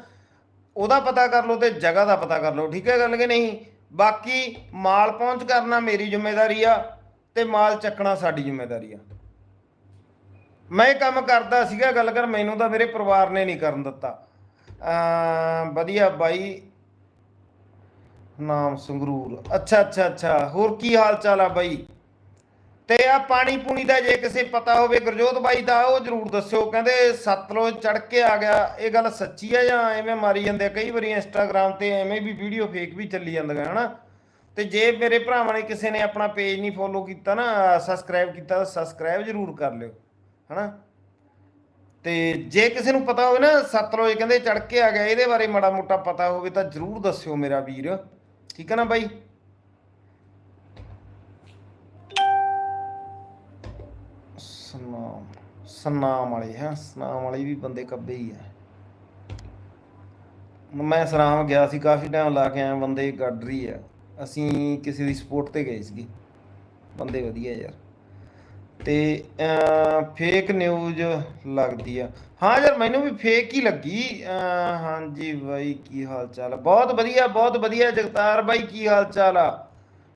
ਉਹਦਾ ਪਤਾ ਕਰ ਲਓ ਤੇ ਜਗ੍ਹਾ ਦਾ ਪਤਾ ਕਰ ਲਓ, ਠੀਕ ਹੈ ਗੱਲ ਕਿ ਨਹੀਂ? ਬਾਕੀ ਮਾਲ ਪਹੁੰਚ ਕਰਨਾ ਮੇਰੀ ਜ਼ਿੰਮੇਵਾਰੀ ਆ ਤੇ ਮਾਲ ਚੱਕਣਾ ਸਾਡੀ ਜ਼ਿੰਮੇਵਾਰੀ ਆ। ਮੈਂ ਕੰਮ ਕਰਦਾ ਸੀਗਾ, ਗੱਲ ਕਰ, ਮੈਨੂੰ ਤਾਂ ਮੇਰੇ ਪਰਿਵਾਰ ਨੇ ਨਹੀਂ ਕਰਨ ਦਿੱਤਾ। ਵਧੀਆ ਬਾਈ ਨਾਮ ਸੰਗਰੂਰ। ਅੱਛਾ ਅੱਛਾ ਅੱਛਾ। ਹੋਰ ਕੀ ਹਾਲ ਚਾਲ ਆ ਬਾਈ? ਤੇ ਆ ਪਾਣੀ ਪੂਣੀ ਦਾ ਜੇ ਕਿਸੇ ਪਤਾ ਹੋਵੇ, ਗੁਰਜੋਤ ਬਾਈ ਦਾ, ਉਹ ਜਰੂਰ ਦੱਸਿਓ। ਕਹਿੰਦੇ ਸਤਲੁਜ ਚੜ ਕੇ ਆ ਗਿਆ। ਇਹ ਗੱਲ ਸੱਚੀ ਆ ਜਾਂ ਐਵੇਂ ਮਾਰੀ ਜਾਂਦੇ ਆ? ਕਈ ਵਾਰੀ ਇੰਸਟਾਗ੍ਰam ਤੇ ਐਵੇਂ ਵੀ ਵੀਡੀਓ ਫੇਕ ਵੀ ਚੱਲੀ ਜਾਂਦੀਆਂ, ਹਨਾ? ਤੇ ਜੇ ਮੇਰੇ ਭਰਾਵਾਂ ਨੇ ਕਿਸੇ ਨੇ ਆਪਣਾ ਪੇਜ ਨਹੀਂ ਫੋਲੋ ਕੀਤਾ ਨਾ ਸਬਸਕ੍ਰਾਈਬ ਕੀਤਾ, ਤਾਂ ਸਬਸਕ੍ਰਾਈਬ ਜਰੂਰ ਕਰ ਲਿਓ, ਹਨਾ? ਤੇ ਜੇ ਕਿਸੇ ਨੂੰ ਪਤਾ ਹੋਵੇ ਨਾ, ਸਤਲੁਜ ਕਹਿੰਦੇ ਚੜ ਕੇ ਆ ਗਿਆ, ਇਹਦੇ ਬਾਰੇ ਮਾੜਾ ਮੋਟਾ ਪਤਾ ਹੋਵੇ ਤਾਂ ਜਰੂਰ ਦੱਸਿਓ ਮੇਰਾ ਵੀਰ। ਠੀਕ ਹੈ ਨਾ ਬਾਈ? ਸਨਾਮ ਸਨਾਮ ਵਾਲੇ, ਹੈ? ਸਨਾਮ ਵਾਲੇ ਵੀ ਬੰਦੇ ਕੱਬੇ ਹੀ ਆ। ਮੈਂ ਸਨਾਮ ਗਿਆ ਸੀ, ਕਾਫੀ ਟਾਈਮ ਲਾ ਕੇ ਆਇਆ, ਬੰਦੇ ਗੱਡਰੀ ਆ। ਅਸੀਂ ਕਿਸੇ ਦੀ ਸਪੋਰਟ ਤੇ ਗਏ ਸੀਗੇ। ਬੰਦੇ ਵਧੀਆ ਯਾਰ। ਤੇ ਫੇਕ ਨਿਊਜ਼ ਲੱਗਦੀ ਆ। ਹਾਂ ਯਾਰ, ਮੈਨੂੰ ਵੀ ਫੇਕ ਹੀ ਲੱਗੀ। ਹਾਂਜੀ ਬਾਈ, ਕੀ ਹਾਲ ਚਾਲ ਆ? ਬਹੁਤ ਵਧੀਆ ਬਹੁਤ ਵਧੀਆ ਜਗਤਾਰ ਬਾਈ, ਕੀ ਹਾਲ ਚਾਲ ਆ?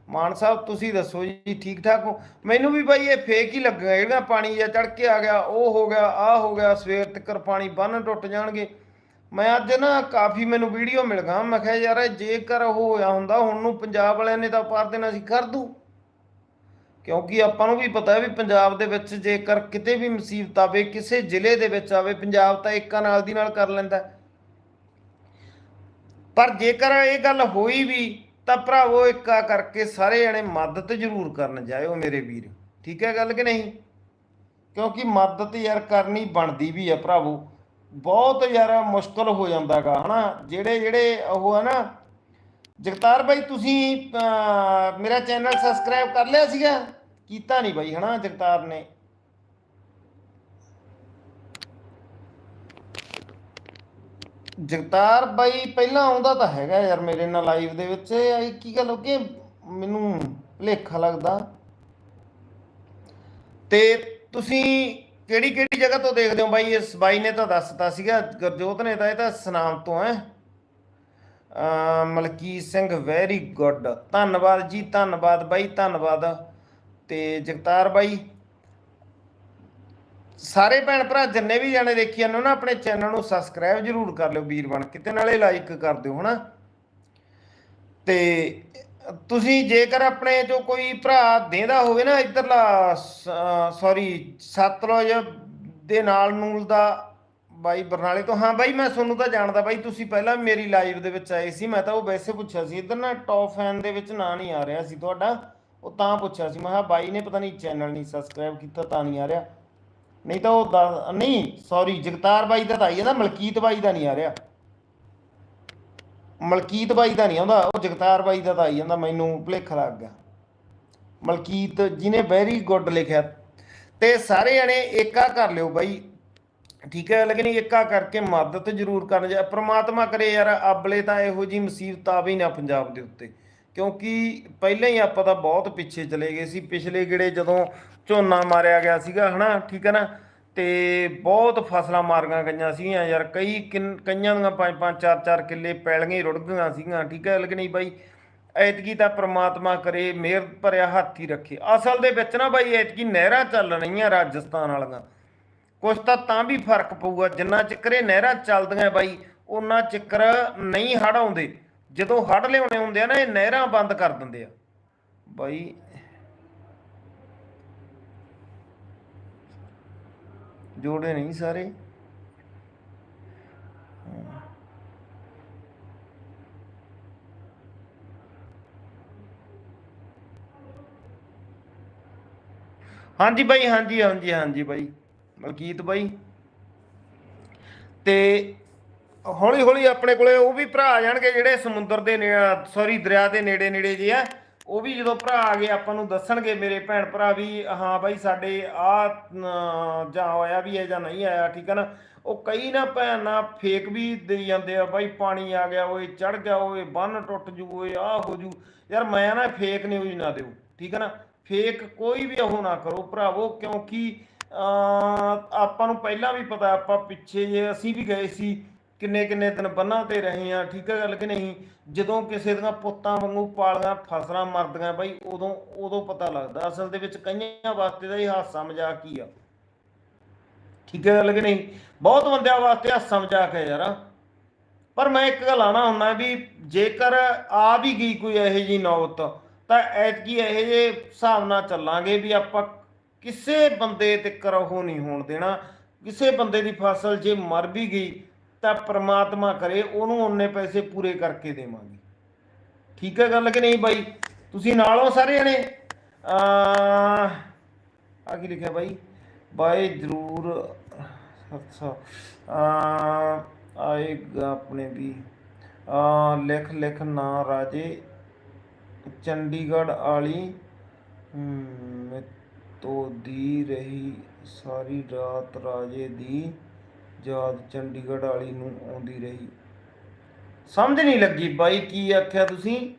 ਮਾਨ ਸਾਹਿਬ, ਤੁਸੀਂ ਦੱਸੋ ਜੀ, ਠੀਕ ਠਾਕ ਹੋ? ਮੈਨੂੰ ਵੀ ਬਾਈ ਇਹ ਫੇਕ ਹੀ ਲੱਗਾ, ਜਿਹੜਾ ਪਾਣੀ ਜਾਂ ਚੜ ਕੇ ਆ ਗਿਆ, ਉਹ ਹੋ ਗਿਆ ਆ ਹੋ ਗਿਆ, ਸਵੇਰ ਤੱਕ ਪਾਣੀ ਬੰਨ ਟੁੱਟ ਜਾਣਗੇ। ਮੈਂ ਅੱਜ ਨਾ ਕਾਫੀ ਮੈਨੂੰ ਵੀਡੀਓ ਮਿਲ ਗਾ ਮੈਂ ਕਿਹਾ ਯਾਰ ਜੇਕਰ ਉਹ ਹੋਇਆ ਹੁੰਦਾ, ਹੁਣ ਨੂੰ ਪੰਜਾਬ ਵਾਲਿਆਂ ਨੇ ਤਾਂ ਪਾਰ ਦੇਣਾ ਸੀ, ਕਰ ਦੂ। ਕਿਉਂਕਿ ਆਪਾਂ ਨੂੰ ਵੀ ਪਤਾ ਹੈ ਵੀ ਪੰਜਾਬ ਦੇ ਵਿੱਚ ਜੇਕਰ ਕਿਤੇ ਵੀ ਮੁਸੀਬਤ ਆਵੇ, ਕਿਸੇ ਜ਼ਿਲ੍ਹੇ ਦੇ ਵਿੱਚ ਆਵੇ, ਪੰਜਾਬ ਤਾਂ ਏਕਾ ਨਾਲ ਦੀ ਨਾਲ ਕਰ ਲੈਂਦਾ। ਪਰ ਜੇਕਰ ਇਹ ਗੱਲ ਹੋਈ ਵੀ, ਤਾਂ ਭਰਾਵੋ ਏਕਾ ਕਰਕੇ ਸਾਰੇ ਜਣੇ ਮਦਦ ਜ਼ਰੂਰ ਕਰਨ ਜਾਇਓ ਮੇਰੇ ਵੀਰ। ਠੀਕ ਹੈ ਗੱਲ ਕਿ ਨਹੀਂ? ਕਿਉਂਕਿ ਮਦਦ ਯਾਰ ਕਰਨੀ ਬਣਦੀ ਵੀ ਆ ਭਰਾਵੋ। ਬਹੁਤ ਯਾਰ ਮੁਸ਼ਕਲ ਹੋ ਜਾਂਦਾਗਾ, ਹਨਾ? ਜਿਹੜੇ ਜਿਹੜੇ ਉਹ ਹੈ ਨਾ ਜਗਤਾਰ ਬਾਈ, ਤੁਸੀਂ ਮੇਰਾ ਚੈਨਲ ਸਬਸਕ੍ਰਾਈਬ ਕਰ ਲਿਆ ਸੀਗਾ? ਕੀਤਾ ਨਹੀਂ ਬਾਈ, ਹਨਾ, ਜਗਤਾਰ ਨੇ? ਜਗਤਾਰ ਬਾਈ, ਪਹਿਲਾਂ ਆਉਂਦਾ ਤਾਂ ਹੈਗਾ ਯਾਰ ਮੇਰੇ ਨਾਲ ਲਾਈਵ ਦੇ ਵਿੱਚ। ਇਹ ਕੀ ਗੱਲ ਹੋ ਗਈ? ਮੈਨੂੰ ਭੁਲੇਖਾ ਲੱਗਦਾ। ਤੇ ਤੁਸੀਂ ਕਿਹੜੀ ਕਿਹੜੀ ਜਗ੍ਹਾ ਤੋਂ ਦੇਖਦੇ ਹੋ ਬਾਈ? ਇਸ ਬਾਈ ਨੇ ਤਾਂ ਦੱਸਤਾ ਸੀਗਾ, ਗੁਰਜੋਤ ਨੇ ਤਾਂ ਇਹ ਤਾਂ ਸਨਾਮ ਤੋਂ ਹੈ। ਮਲਕੀਤ ਸਿੰਘ ਵੈਰੀ ਗੁੱਡ ਧੰਨਵਾਦ ਜੀ, ਧੰਨਵਾਦ ਬਾਈ, ਧੰਨਵਾਦ। ਤੇ ਜਗਤਾਰ ਬਾਈ, ਸਾਰੇ ਭੈਣ ਭਰਾ ਜਿੰਨੇ ਵੀ ਜਾਣੇ ਦੇਖੀ ਜਾਂਦੇ ਹੋ ਨਾ ਆਪਣੇ ਚੈਨਲ ਨੂੰ ਸਬਸਕ੍ਰਾਈਬ ਜਰੂਰ ਕਰ ਲਿਓ ਵੀਰ ਬਣ ਕੇ, ਤੇ ਨਾਲੇ ਲਾਈਕ ਕਰ ਦਿਓ, ਹਨਾ। ਤੇ ਤੁਸੀਂ ਜੇਕਰ ਆਪਣੇ ਜੋ ਕੋਈ ਭਰਾ ਦੇਂਦਾ ਹੋਵੇ ਨਾ ਇਧਰਲਾ ਸੌਰੀ ਸਤਲੁਜ ਦੇ ਨਾਲ ਨੂਲ ਦਾ ਬਾਈ ਬਰਨਾਲੇ ਤੋਂ। ਹਾਂ ਬਾਈ, ਮੈਂ ਤੁਹਾਨੂੰ ਤਾਂ ਜਾਣਦਾ ਬਾਈ, ਤੁਸੀਂ ਪਹਿਲਾਂ ਮੇਰੀ ਲਾਈਵ ਦੇ ਵਿੱਚ ਆਏ ਸੀ, ਮੈਂ ਤਾਂ ਉਹ ਵੈਸੇ ਪੁੱਛਿਆ ਸੀ। ਇਧਰ ਨਾ ਟੌਪ ਫੈਨ ਦੇ ਵਿੱਚ ਨਾਂ ਨਹੀਂ ਆ ਰਿਹਾ ਸੀ ਤੁਹਾਡਾ। ਉਹ ਤਾਂ ਪੁੱਛਿਆ ਸੀ, ਮੈਂ ਕਿਹਾ ਬਾਈ ਨੇ ਪਤਾ ਨਹੀਂ ਚੈਨਲ ਨਹੀਂ ਸਬਸਕ੍ਰਾਈਬ ਕੀਤਾ, ਤਾਂ ਨਹੀਂ ਆ ਰਿਹਾ। ਨਹੀਂ ਤਾਂ ਉਹ ਦੱਸ- ਨਹੀਂ ਸੌਰੀ ਜਗਤਾਰ ਬਾਈ ਦਾ ਤਾਂ ਆਈ ਜਾਂਦਾ ਮਲਕੀਤ ਬਾਈ ਦਾ ਨਹੀਂ ਆ ਰਿਹਾ। ਮਲਕੀਤ ਬਾਈ ਦਾ ਨਹੀਂ ਆਉਂਦਾ, ਉਹ ਜਗਤਾਰ ਬਾਈ ਦਾ ਤਾਂ ਆਈ ਜਾਂਦਾ, ਮੈਨੂੰ ਭੁਲੇਖਾ ਲੱਗ ਗਿਆ। ਮਲਕੀਤ, ਜਿਹਨੇ ਵੈਰੀ ਗੁੱਡ ਲਿਖਿਆ। ਤੇ ਸਾਰੇ ਜਣੇ ਏਕਾ ਕਰ ਲਿਓ ਬਾਈ ਠੀਕ ਹੈ, ਲੇਕਿਨ ਏਕਾ ਕਰਕੇ ਮਦਦ ਜ਼ਰੂਰ ਕਰਨ ਜਾ ਪ੍ਰਮਾਤਮਾ ਕਰੇ ਯਾਰ ਅਬਲੇ ਤਾਂ ਇਹੋ ਜੀ ਮੁਸੀਬਤ ਆਵੇ ਹੀ ਨਾ ਪੰਜਾਬ ਦੇ ਉੱਤੇ। ਕਿਉਂਕਿ ਪਹਿਲਾਂ ਹੀ ਆਪਾਂ ਤਾਂ ਬਹੁਤ ਪਿੱਛੇ ਚਲੇ ਗਏ ਸੀ। ਪਿਛਲੇ ਗੇੜੇ ਜਦੋਂ ਝੋਨਾ ਮਾਰਿਆ ਗਿਆ ਸੀਗਾ, ਹਨਾ, ਠੀਕ ਹੈ ਨਾ? ਤੇ ਬਹੁਤ ਫਸਲਾਂ ਮਾਰੀਆਂ ਗਈਆਂ ਸੀਗੀਆਂ ਯਾਰ। ਕਈ ਕਿੰਨ- ਕਈਆਂ ਦੀਆਂ ਪੰਜ ਪੰਜ, ਚਾਰ ਚਾਰ ਕਿੱਲੇ ਪੈਲੀਆਂ ਹੀ ਰੁੜ ਗਈਆਂ ਸੀਗੀਆਂ, ਠੀਕ ਹੈ, ਲੇਕਿਨ ਬਾਈ, ਐਤਕੀ ਤਾਂ ਪ੍ਰਮਾਤਮਾ ਕਰੇ, ਮਿਹਰ ਭਰਿਆ ਹੱਥ ਹੀ ਰੱਖੇ। ਅਸਲ ਦੇ ਵਿੱਚ ਨਾ ਬਾਈ, ਐਤਕੀ ਨਹਿਰਾਂ ਚੱਲ ਰਹੀਆਂ ਰਾਜਸਥਾਨ ਵਾਲੀਆਂ। ਕੁਛ ਤਾਂ ਤਾਂ ਵੀ ਫ਼ਰਕ ਪਊਗਾ, ਜਿੰਨਾ ਚਿਕਰ ਇਹ ਨਹਿਰਾਂ ਚੱਲਦੀਆਂ ਬਾਈ ਉਹਨਾਂ ਚਿਕਰ ਨਹੀਂ ਹੜ ਆਉਂਦੇ। ਜਦੋਂ ਹੜ ਲਿਆਉਣੇ ਹੁੰਦੇ ਆ ਨਾ, ਇਹ ਨਹਿਰਾਂ ਬੰਦ ਕਰ ਦਿੰਦੇ ਆ। ਬਾਈ, ਜੋੜੇ ਨਹੀਂ ਸਾਰੇ। ਹਾਂਜੀ ਬਾਈ, ਹਾਂਜੀ ਹਾਂਜੀ ਹਾਂਜੀ ਬਾਈ। ਮਲਕੀਤ ਬਾਈ। ਤੇ ਹੌਲੀ ਹੌਲੀ ਆਪਣੇ ਕੋਲੇ ਉਹ ਵੀ ਭਰਾ ਆ ਜਾਣਗੇ ਜਿਹੜੇ ਸਮੁੰਦਰ ਦੇ ਸੌਰੀ, ਦਰਿਆ ਦੇ ਨੇੜੇ ਨੇੜੇ ਜੇ ਆ। ਉਹ ਵੀ ਜਦੋਂ ਭਰਾ ਆ ਗਏ, ਆਪਾਂ ਨੂੰ ਦੱਸਣਗੇ ਮੇਰੇ ਭੈਣ ਭਰਾ ਵੀ, ਹਾਂ ਬਾਈ, ਸਾਡੇ ਆ ਜਾਂ ਹੋਇਆ ਵੀ ਹੈ ਜਾਂ ਨਹੀਂ ਆਇਆ, ਠੀਕ ਹੈ ਨਾ? ਉਹ ਕਈ ਨਾ ਭੈਣ ਨਾ ਫੇਕ ਵੀ ਦੇ ਜਾਂਦੇ ਆ, ਬਾਈ, ਪਾਣੀ ਆ ਗਿਆ ਓਏ ਚੜ ਗਿਆ ਓਏ, ਬੰਨ ਟੁੱਟ ਜੂ ਓਏ ਆ ਹੋ ਜੂ। ਯਾਰ ਮੈਂ ਨਾ ਫੇਕ ਨਿਊਜ਼ ਨਾ ਦਿਓ, ਠੀਕ ਹੈ ਨਾ? ਫੇਕ ਕੋਈ ਵੀ ਉਹ ਨਾ ਕਰੋ, ਭਰਾਵੋ, ਕਿਉਂਕਿ ਆਪਾਂ ਨੂੰ ਪਹਿਲਾਂ ਵੀ ਪਤਾ, ਆਪਾਂ ਪਿੱਛੇ ਜੇ ਅਸੀਂ ਵੀ ਗਏ ਸੀ, ਕਿੰਨੇ ਕਿੰਨੇ ਦਿਨ ਬੰਨਾਂ ਤੇ ਰਹੇ ਆ ਠੀਕ ਹੈ ਗੱਲ ਕਿ ਨਹੀਂ? ਜਦੋਂ ਕਿਸੇ ਦੀਆਂ ਪੁੱਤਾਂ ਵਾਂਗੂ ਪਾਲੀਆਂ, ਫਸਲਾਂ ਮਰਦੀਆਂ ਬਾਈ, ਉਦੋਂ ਉਦੋਂ ਪਤਾ ਲੱਗਦਾ। ਅਸਲ ਦੇ ਵਿੱਚ ਕਈਆਂ ਵਾਸਤੇ ਤਾਂ ਇਹ ਹਾਸਾ ਮਜ਼ਾਕ ਹੀ ਆ। ਠੀਕ ਹੈ ਗੱਲ ਕਿ ਨਹੀਂ? ਬਹੁਤ ਬੰਦਿਆਂ ਵਾਸਤੇ ਹਾਸਾ ਮਜ਼ਾਕ ਹੈ ਯਾਰ। ਪਰ ਮੈਂ ਇੱਕ ਗੱਲ ਆਣਾ ਹੁੰਦਾ ਵੀ ਜੇਕਰ ਆ ਵੀ ਗਈ ਕੋਈ ਇਹੋ ਜੀ ਨੌਬਤ, ਤਾਂ ਐਤਕੀ ਇਹੋ ਜਿਹੇ ਹਿਸਾਬ ਨਾਲ ਚੱਲਾਂਗੇ ਵੀ ਆਪਾਂ ਕਿਸੇ ਬੰਦੇ ਤੇ ਕਰੋ ਨਹੀਂ ਹੋਣ ਦੇਣਾ। ਕਿਸੇ ਬੰਦੇ ਦੀ ਫਸਲ ਜੇ ਮਰ ਵੀ ਗਈ ਤਾਂ ਪ੍ਰਮਾਤਮਾ ਕਰੇ, ਉਹਨੂੰ ਉਹਨੇ ਪੈਸੇ ਪੂਰੇ ਕਰਕੇ ਦੇਵਾਂਗੇ। ਠੀਕ ਹੈ ਗੱਲ ਕਿ ਨਹੀਂ ਬਾਈ? ਤੁਸੀਂ ਨਾਲੋਂ ਸਾਰੇ ਜਣੇ ਆ ਆ ਕੀ ਲਿਖਿਆ ਬਾਈ? ਬਾਈ ਜ਼ਰੂਰ, ਅੱਛਾ ਆ ਆਏਗਾ ਆਪਣੇ ਵੀ। ਆ ਲਿਖ ਲਿਖ ਨਾ ਰਾਜੇ, ਚੰਡੀਗੜ੍ਹ ਵਾਲੀ ਹਮ, ਦੀ ਰਹੀ ਸਾਰੀ ਰਾਤ ਰਾਜੇ ਦੀ ਯਾਦ ਚੰਡੀਗੜ੍ਹ ਵਾਲੀ ਨੂੰ ਆਉਂਦੀ ਰਹੀ। ਸਮਝ ਨਹੀਂ ਲੱਗੀ ਬਾਈ ਕੀ ਆਖਿਆ ਤੁਸੀਂ?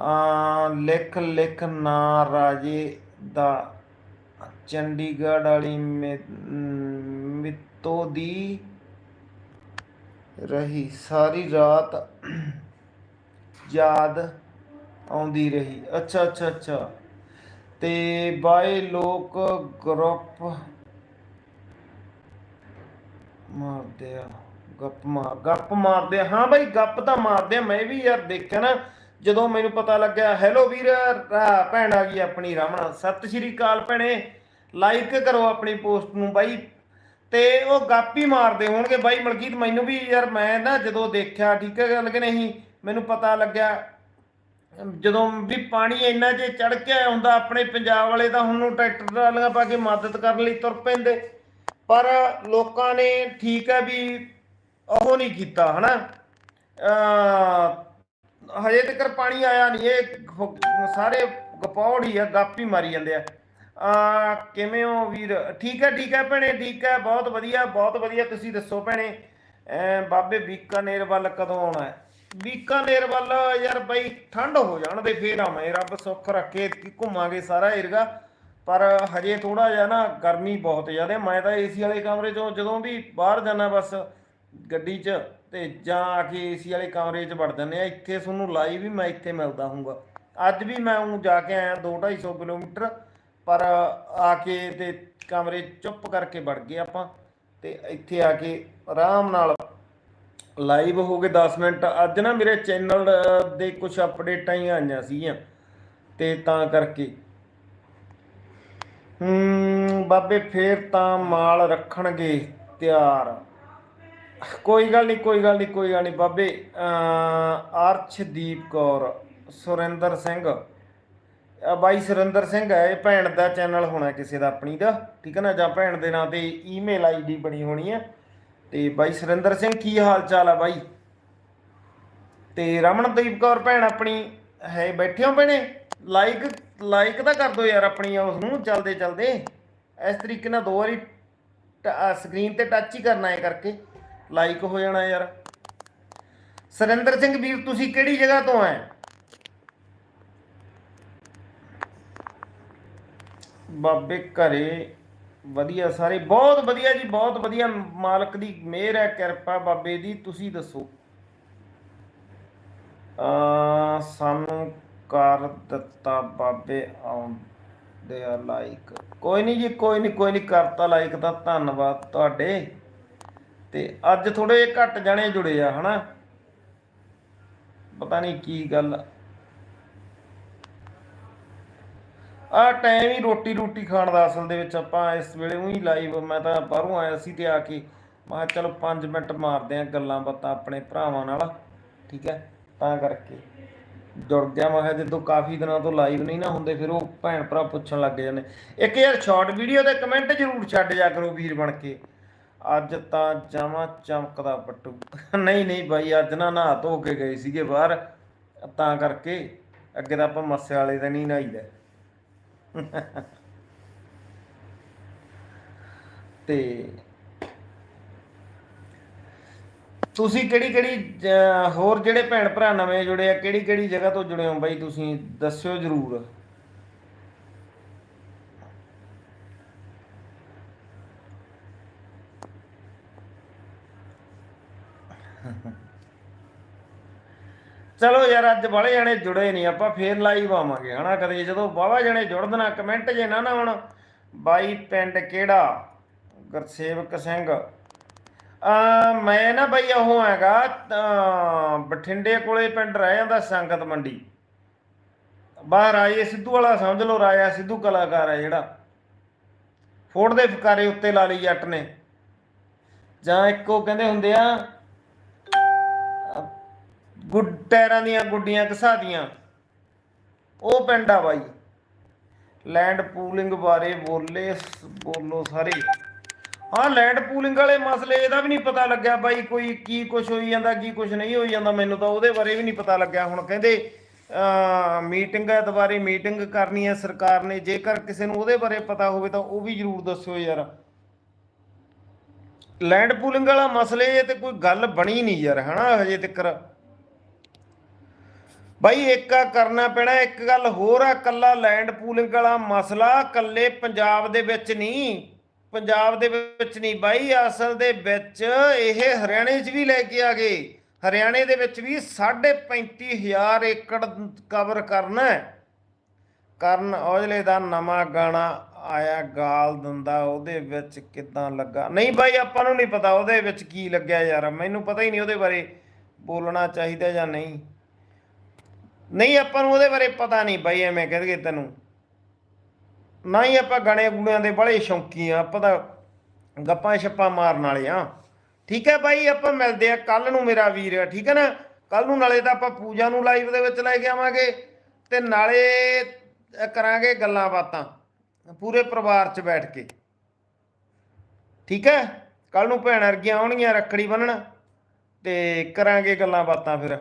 ਆ ਲਿਖ ਲਿਖ ਨਾ ਰਾਜੇ ਦਾ। ਚੰਡੀਗੜ੍ਹ ਵਾਲੀ ਮੇ- ਮਿੱਤੋ ਦੀ ਰਹੀ ਸਾਰੀ ਰਾਤ ਯਾਦ ਆਉਂਦੀ ਰਹੀ। ਅੱਛਾ ਅੱਛਾ ਅੱਛਾ। ਤੇ ਬਾਏ ਲੋਕ ਗਰੁੱਪ ਮਾਰਦੇ ਆ, ਗੱਪ ਮਾਰ, ਗੱਪ ਮਾਰਦੇ ਆ। ਹਾਂ ਬਾਈ, ਗੱਪ ਤਾਂ ਮਾਰਦੇ ਆ, ਮੈਂ ਵੀ ਯਾਰ ਦੇਖਿਆ ਨਾ, ਜਦੋਂ ਮੈਨੂੰ ਪਤਾ ਲੱਗਿਆ ਹੈਲੋ ਵੀਰ ਭੈਣ ਆ ਗਈ ਆਪਣੀ ਰਮਣਾ ਸਤਿ ਸ਼੍ਰੀ ਅਕਾਲ ਭੈਣੇ ਲਾਈਕ ਕਰੋ ਆਪਣੀ ਪੋਸਟ ਨੂੰ ਬਾਈ। ਤੇ ਉਹ ਗੱਪ ਹੀ ਮਾਰਦੇ ਹੋਣਗੇ। ਬਾਈ ਮਲਕੀਤ, ਮੈਨੂੰ ਵੀ ਯਾਰ ਮੈਂ ਨਾ ਜਦੋਂ ਦੇਖਿਆ, ਠੀਕ ਹੈ, ਗੱਲ ਕਿ ਨਹੀਂ, ਮੈਨੂੰ ਪਤਾ ਲੱਗਿਆ ਜਦੋਂ ਵੀ ਪਾਣੀ ਇੰਨਾ ਜੇ ਚੜ ਕੇ ਆਉਂਦਾ ਆਪਣੇ ਪੰਜਾਬ ਵਾਲੇ ਤਾਂ ਹੁਣ ਟਰੈਕਟਰ ਟਰਾਲੀਆਂ ਪਾ ਕੇ ਮਦਦ ਕਰਨ ਲਈ ਤੁਰ ਪੈਂਦੇ। ਪਰ ਲੋਕਾਂ ਨੇ ਠੀਕ ਹੈ ਵੀ ਉਹ ਨਹੀਂ ਕੀਤਾ, ਹਨਾ? ਅ ਹਜੇ ਤੱਕ ਪਾਣੀ ਆਇਆ ਨਹੀਂ, ਇਹ ਸਾਰੇ ਗਪੌੜ ਹੀ ਆ, ਗੱਪ ਹੀ ਮਾਰੀ ਜਾਂਦੇ ਆ। ਆ ਕਿਵੇਂ ਹੋ ਵੀਰ? ਠੀਕ ਹੈ ਠੀਕ ਹੈ ਭੈਣੇ, ਠੀਕ ਹੈ, ਬਹੁਤ ਵਧੀਆ ਬਹੁਤ ਵਧੀਆ ਤੁਸੀਂ ਦੱਸੋ ਭੈਣੇ। ਬਾਬੇ ਬੀਕਾਨੇਰ ਵੱਲ ਕਦੋਂ ਆਉਣਾ ਹੈ? ਬੀਕਾਨੇਰ ਵੱਲ ਯਾਰ ਬਈ ਠੰਡ ਹੋ ਜਾਣ ਦੇ ਫੇਰ ਆਵਾਂ ਰੱਬ ਸੁੱਖ ਰੱਖੇ ਕਿ ਘੁੰਮਾਂਗੇ ਸਾਰਾ ਏਰਗਾ ਪਰ ਹਜੇ ਥੋੜਾ ਜਿਹਾ ਨਾ ਗਰਮੀ ਬਹੁਤ ਜ਼ਿਆਦਾ ਮੈਂ ਤਾਂ ਏਸੀ ਵਾਲੇ ਕਮਰੇ ਚੋਂ ਜਦੋਂ ਵੀ ਬਾਹਰ ਜਾਣਾ ਬਸ ਗੱਡੀ 'ਚ ਤੇ ਜਾਂ ਆ ਕੇ ਏਸੀ ਵਾਲੇ ਕਮਰੇ 'ਚ ਵੜ ਜਾਂਦੇ ਆ। ਇੱਥੇ ਤੁਹਾਨੂੰ ਲਾਈਵ ਵੀ ਮੈਂ ਇੱਥੇ ਮਿਲਦਾ ਹੂੰਗਾ ਅੱਜ ਵੀ ਮੈਂ ਉਹ ਜਾ ਕੇ ਆਇਆ 2-250 ਕਿਲੋਮੀਟਰ, ਪਰ ਆ ਕੇ ਤੇ ਕਮਰੇ ਚੁੱਪ ਕਰਕੇ ਵੜ ਗਏ ਆਪਾਂ। ਤੇ ਇੱਥੇ ਆ ਕੇ ਆਰਾਮ ਨਾਲ ਲਾਈਵ ਹੋ ਗਏ 10 ਮਿੰਟ। ਅੱਜ ਨਾ ਮੇਰੇ ਚੈਨਲ ਦੇ ਕੁਝ ਅਪਡੇਟਾਂ ਹੀ ਆਈਆਂ ਸੀਗੀਆਂ, ਤੇ ਤਾਂ ਕਰਕੇ। ਹੂੰ, ਬਾਬੇ ਫੇਰ ਤਾਂ ਮਾਲ ਰੱਖਣਗੇ, ਤਿਆਰ। ਕੋਈ ਗੱਲ ਨਹੀਂ ਕੋਈ ਗੱਲ ਨਹੀਂ ਕੋਈ ਗੱਲ ਨਹੀਂ ਬਾਬੇ ਅਰਸ਼ਦੀਪ ਕੌਰ, ਸੁਰਿੰਦਰ ਸਿੰਘ। ਆ ਬਾਈ ਸੁਰਿੰਦਰ ਸਿੰਘ ਹੈ, ਇਹ ਭੈਣ ਦਾ ਚੈਨਲ ਹੋਣਾ ਕਿਸੇ ਦਾ, ਆਪਣੀ ਦਾ। ਠੀਕ ਹੈ ਨਾ? ਜਾਂ ਭੈਣ ਦੇ ਨਾਂ ਤੇ ਈਮੇਲ ਆਈਡੀ ਬਣੀ ਹੋਣੀ ਹੈ। ਤੇ ਬਾਈ ਸੁਰਿੰਦਰ ਸਿੰਘ ਕੀ ਹਾਲ ਚਾਲ ਆ ਬਾਈ? ਤੇ ਰਮਨਦੀਪ ਕੌਰ ਭੈਣ ਆਪਣੀ ਹੈ, ਬੈਠੇ ਹੋ ਭੈਣੇ? ਲਾਈਕ ਲਾਈਕ ਤਾਂ ਕਰ ਦਿਓ ਯਾਰ ਆਪਣੀ ਉਸ ਨੂੰ, ਚਲਦੇ ਚਲਦੇ। ਇਸ ਤਰੀਕੇ ਨਾਲ ਦੋ ਵਾਰੀ ਸਕਰੀਨ ਤੇ ਟੱਚ ਹੀ ਕਰਨਾ ਹੈ ਕਰਕੇ। ਲਾਈਕ ਹੋ ਜਾਣਾ ਯਾਰ। ਸੁਰਿੰਦਰ ਸਿੰਘ ਵੀਰ, ਤੁਸੀਂ ਕਿਹੜੀ ਜਗ੍ਹਾ ਤੋਂ ਆਏ ਬਾਬੇ ਘਰੇ ਵਧੀਆ ਸਾਰੇ, ਬਹੁਤ ਵਧੀਆ ਜੀ, ਬਹੁਤ ਵਧੀਆ ਮਾਲਕ ਦੀ ਮਿਹਰ ਹੈ, ਕਿਰਪਾ ਬਾਬੇ ਦੀ, ਤੁਸੀਂ ਦੱਸੋ। ਆ ਸਾਨੂੰ ਕਰ ਦਿੱਤਾ ਬਾਬੇ ਆਉਂਦੇ ਆ ਲਾਈਕ ਕੋਈ ਨਹੀਂ ਜੀ, ਕੋਈ ਨਹੀਂ ਕੋਈ ਨਹੀਂ, ਕਰਤਾ ਲਾਈਕ ਦਾ ਧੰਨਵਾਦ ਤੁਹਾਡੇ। ਤੇ ਅੱਜ ਥੋੜੇ ਘੱਟ ਜਣੇ ਜੁੜੇ ਆ, ਹਨਾ। ਪਤਾ ਨਹੀਂ ਕੀ ਗੱਲ ਆ ਟਾਈਮ ਹੀ ਰੋਟੀ ਰੋਟੀ ਖਾਣ ਦਾ ਅਸਲ ਦੇ ਵਿੱਚ ਆਪਾਂ ਇਸ ਵੇਲੇ ਉਹੀ ਲਾਈਵ ਮੈਂ ਤਾਂ ਬਾਹਰੋਂ ਆਇਆ ਸੀ ਤੇ ਆ ਕੇ ਮੈਂ ਕਿਹਾ ਚਲੋ 5 ਮਿੰਟ ਮਾਰਦੇ ਆ ਗੱਲਾਂ ਬਾਤਾਂ ਆਪਣੇ ਭਰਾਵਾਂ ਨਾਲ, ਠੀਕ ਹੈ? ਤਾਂ ਕਰਕੇ। ਜੁੜ ਗਿਆ ਮੈਂ ਕਿਹਾ ਜਦੋਂ ਕਾਫੀ ਦਿਨਾਂ ਤੋਂ ਲਾਈਵ ਨਹੀਂ ਨਾ ਹੁੰਦੇ, ਫਿਰ ਉਹ ਭੈਣ ਭਰਾ ਪੁੱਛਣ ਲੱਗ ਜਾਂਦੇ। ਇੱਕ ਯਾਰ ਸ਼ਾਰਟ ਵੀਡੀਓ ਤੇ ਕਮੈਂਟ ਜ਼ਰੂਰ ਛੱਡ ਜਾ ਕਰੋ ਵੀਰ ਬਣ ਕੇ। ਅੱਜ ਤਾਂ ਜਾਵਾਂ ਚਮਕਦਾ ਪੱਟੂ। ਨਹੀਂ ਨਹੀਂ ਬਾਈ, ਅੱਜ ਨਾ ਨਹਾ ਧੋ ਕੇ ਗਏ ਸੀਗੇ ਬਾਹਰ। ਤਾਂ ਕਰਕੇ ਅੱਗੇ ਤਾਂ ਆਪਾਂ ਮੱਸੇ ਵਾਲੇ ਦਿਨ ਹੀ ਨਹਾਈਦਾ। ਤੇ ਤੁਸੀਂ ਕਿਹੜੀ ਕਿਹੜੀ ਹੋਰ ਜਿਹੜੇ ਭੈਣ ਭਰਾ ਨਵੇਂ ਜੁੜੇ ਆ, ਕਿਹੜੀ ਕਿਹੜੀ ਜਗ੍ਹਾ ਤੋਂ ਜੁੜੇ ਹੋ ਬਾਈ ਤੁਸੀਂ? ਦੱਸਿਓ ਜਰੂਰ। ਚਲੋ ਯਾਰ, ਅੱਜ ਬੜੇ ਜਣੇ ਜੁੜੇ ਨਹੀਂ ਆਪਾਂ ਫੇਰ ਲਾਈਵ ਆਵਾਂਗੇ, ਹਨਾ? ਕਦੇ ਜਦੋਂ ਬਾਵਾ ਜਣੇ ਜੁੜਨ ਨਾ ਕਮੈਂਟ ਜੇ ਨਾ ਨਾ ਹੁਣ ਬਾਈ ਪਿੰਡ ਕਿਹੜਾ? ਗੁਰਸੇਵਕ ਸਿੰਘ। ਆ ਮੈਂ ਨਾ ਬਈ ਉਹ ਹੈਗਾ ਬਠਿੰਡੇ ਕੋਲੇ ਪਿੰਡ ਰਹਿ ਜਾਂਦਾ, ਸੰਗਤ ਮੰਡੀ। ਬਾਹਰ ਆਏ ਸਿੱਧੂ ਵਾਲਾ, ਸਮਝ ਲਓ ਰਾਇਆ ਸਿੱਧੂ ਕਲਾਕਾਰ ਹੈ ਜਿਹੜਾ। ਫੋੜ ਦੇ ਫਕਾਰੇ ਉੱਤੇ ਲਾ ਲਈ ਜੱਟ ਨੇ। ਜਾਂ ਇੱਕੋ ਕਹਿੰਦੇ ਹੁੰਦੇ ਆ ਗੁੱਡ ਟਾਇਰਾਂ ਦੀਆਂ ਗੁੱਡੀਆਂ ਘਸਾਦੀਆਂ ਉਹ ਪਿੰਡ ਆ ਬਾਈ। ਲੈਂਡ ਪੂਲਿੰਗ ਬਾਰੇ ਬੋਲੇ, ਬੋਲੋ ਸਾਰੇ। ਹਾਂ ਲੈਂਡ ਪੂਲਿੰਗ ਵਾਲੇ ਮਸਲੇ ਇਹਦਾ ਵੀ ਨਹੀਂ ਪਤਾ ਲੱਗਿਆ ਬਾਈ ਕੋਈ ਕੀ ਕੁਝ ਹੋਈ ਜਾਂਦਾ, ਕੀ ਕੁਝ ਨਹੀਂ ਹੋਈ ਜਾਂਦਾ। ਮੈਨੂੰ ਤਾਂ ਉਹਦੇ ਬਾਰੇ ਵੀ ਨਹੀਂ ਪਤਾ ਲੱਗਿਆ। ਹੁਣ ਕਹਿੰਦੇ ਅ ਮੀਟਿੰਗ ਹੈ ਦੁਬਾਰੇ ਮੀਟਿੰਗ ਕਰਨੀ ਹੈ ਸਰਕਾਰ ਨੇ। ਜੇਕਰ ਕਿਸੇ ਨੂੰ ਉਹਦੇ ਬਾਰੇ ਪਤਾ ਹੋਵੇ ਤਾਂ ਉਹ ਵੀ ਜਰੂਰ ਦੱਸਿਓ ਯਾਰ। ਲੈਂਡ ਪੂਲਿੰਗ ਵਾਲਾ ਮਸਲੇ, ਇਹ ਤੇ ਕੋਈ ਗੱਲ ਬਣੀ ਨਹੀਂ ਯਾਰ, ਹਨਾ, ਹਜੇ ਤੱਕ ਬਾਈ ਇੱਕ ਕਰਨਾ ਪੈਣਾ, ਇੱਕ ਗੱਲ ਹੋਰ ਆ, ਕੱਲਾ ਲੈਂਡ ਪੂਲਿੰਗ ਵਾਲਾ ਮਸਲਾ, ਕੱਲੇ ਪੰਜਾਬ ਦੇ ਵਿੱਚ ਨਹੀਂ, ਪੰਜਾਬ ਦੇ ਵਿੱਚ ਨਹੀਂ ਬਾਈ, ਅਸਲ ਦੇ ਵਿੱਚ ਇਹ ਹਰਿਆਣੇ 'ਚ ਵੀ ਲੈ ਕੇ ਆ ਗਏ, ਹਰਿਆਣੇ ਦੇ ਵਿੱਚ ਵੀ 35000 ਏਕੜ ਕਵਰ ਕਰਨਾ ਕਰਨ ਔਜਲੇ ਦਾ ਨਵਾਂ ਗਾਣਾ ਆਇਆ, ਗਾਲ ਦਿੰਦਾ, ਉਹਦੇ ਵਿੱਚ ਕਿਦਾਂ ਲੱਗਾ? ਨਹੀਂ ਬਾਈ, ਆਪਾਂ ਨੂੰ ਨਹੀਂ ਪਤਾ, ਉਹਦੇ ਵਿੱਚ ਕੀ ਲੱਗਿਆ ਯਾਰ, ਮੈਨੂੰ ਪਤਾ ਹੀ ਨਹੀਂ ਉਹਦੇ ਬਾਰੇ ਬੋਲਣਾ ਚਾਹੀਦਾ ਜਾਂ ਨਹੀਂ। ਨਹੀਂ, ਆਪਾਂ ਨੂੰ ਉਹਦੇ ਬਾਰੇ ਪਤਾ ਨਹੀਂ ਬਾਈ, ਐਵੇਂ ਕਹਦਗੇ ਤੈਨੂੰ। ਨਾ ਹੀ ਆਪਾਂ ਗਾਣੇ ਗੁਣਿਆਂ ਦੇ ਬੜੇ ਸ਼ੌਂਕੀ ਆ, ਆਪਾਂ ਤਾਂ ਗੱਪਾਂ ਛੱਪਾਂ ਮਾਰਨ ਵਾਲੇ ਆ। ਠੀਕ ਹੈ ਬਾਈ, ਆਪਾਂ ਮਿਲਦੇ ਆ ਕੱਲ ਨੂੰ ਮੇਰਾ ਵੀਰ, ਠੀਕ ਹੈ ਨਾ? ਕੱਲ ਨੂੰ ਨਾਲੇ ਤਾਂ ਆਪਾਂ ਪੂਜਾ ਨੂੰ ਲਾਈਵ ਦੇ ਵਿੱਚ ਲੈ ਕੇ ਆਵਾਂਗੇ ਤੇ ਨਾਲੇ ਕਰਾਂਗੇ ਗੱਲਾਂ ਬਾਤਾਂ, ਪੂਰੇ ਪਰਿਵਾਰ 'ਚ ਬੈਠ ਕੇ। ਠੀਕ ਹੈ? ਕੱਲ ਨੂੰ ਭੈਣ ਵਰਗੀਆਂ ਆਉਣਗੀਆਂ ਰੱਖੜੀ ਬੰਨਣ ਤੇ ਕਰਾਂਗੇ ਗੱਲਾਂ ਬਾਤਾਂ ਫਿਰ।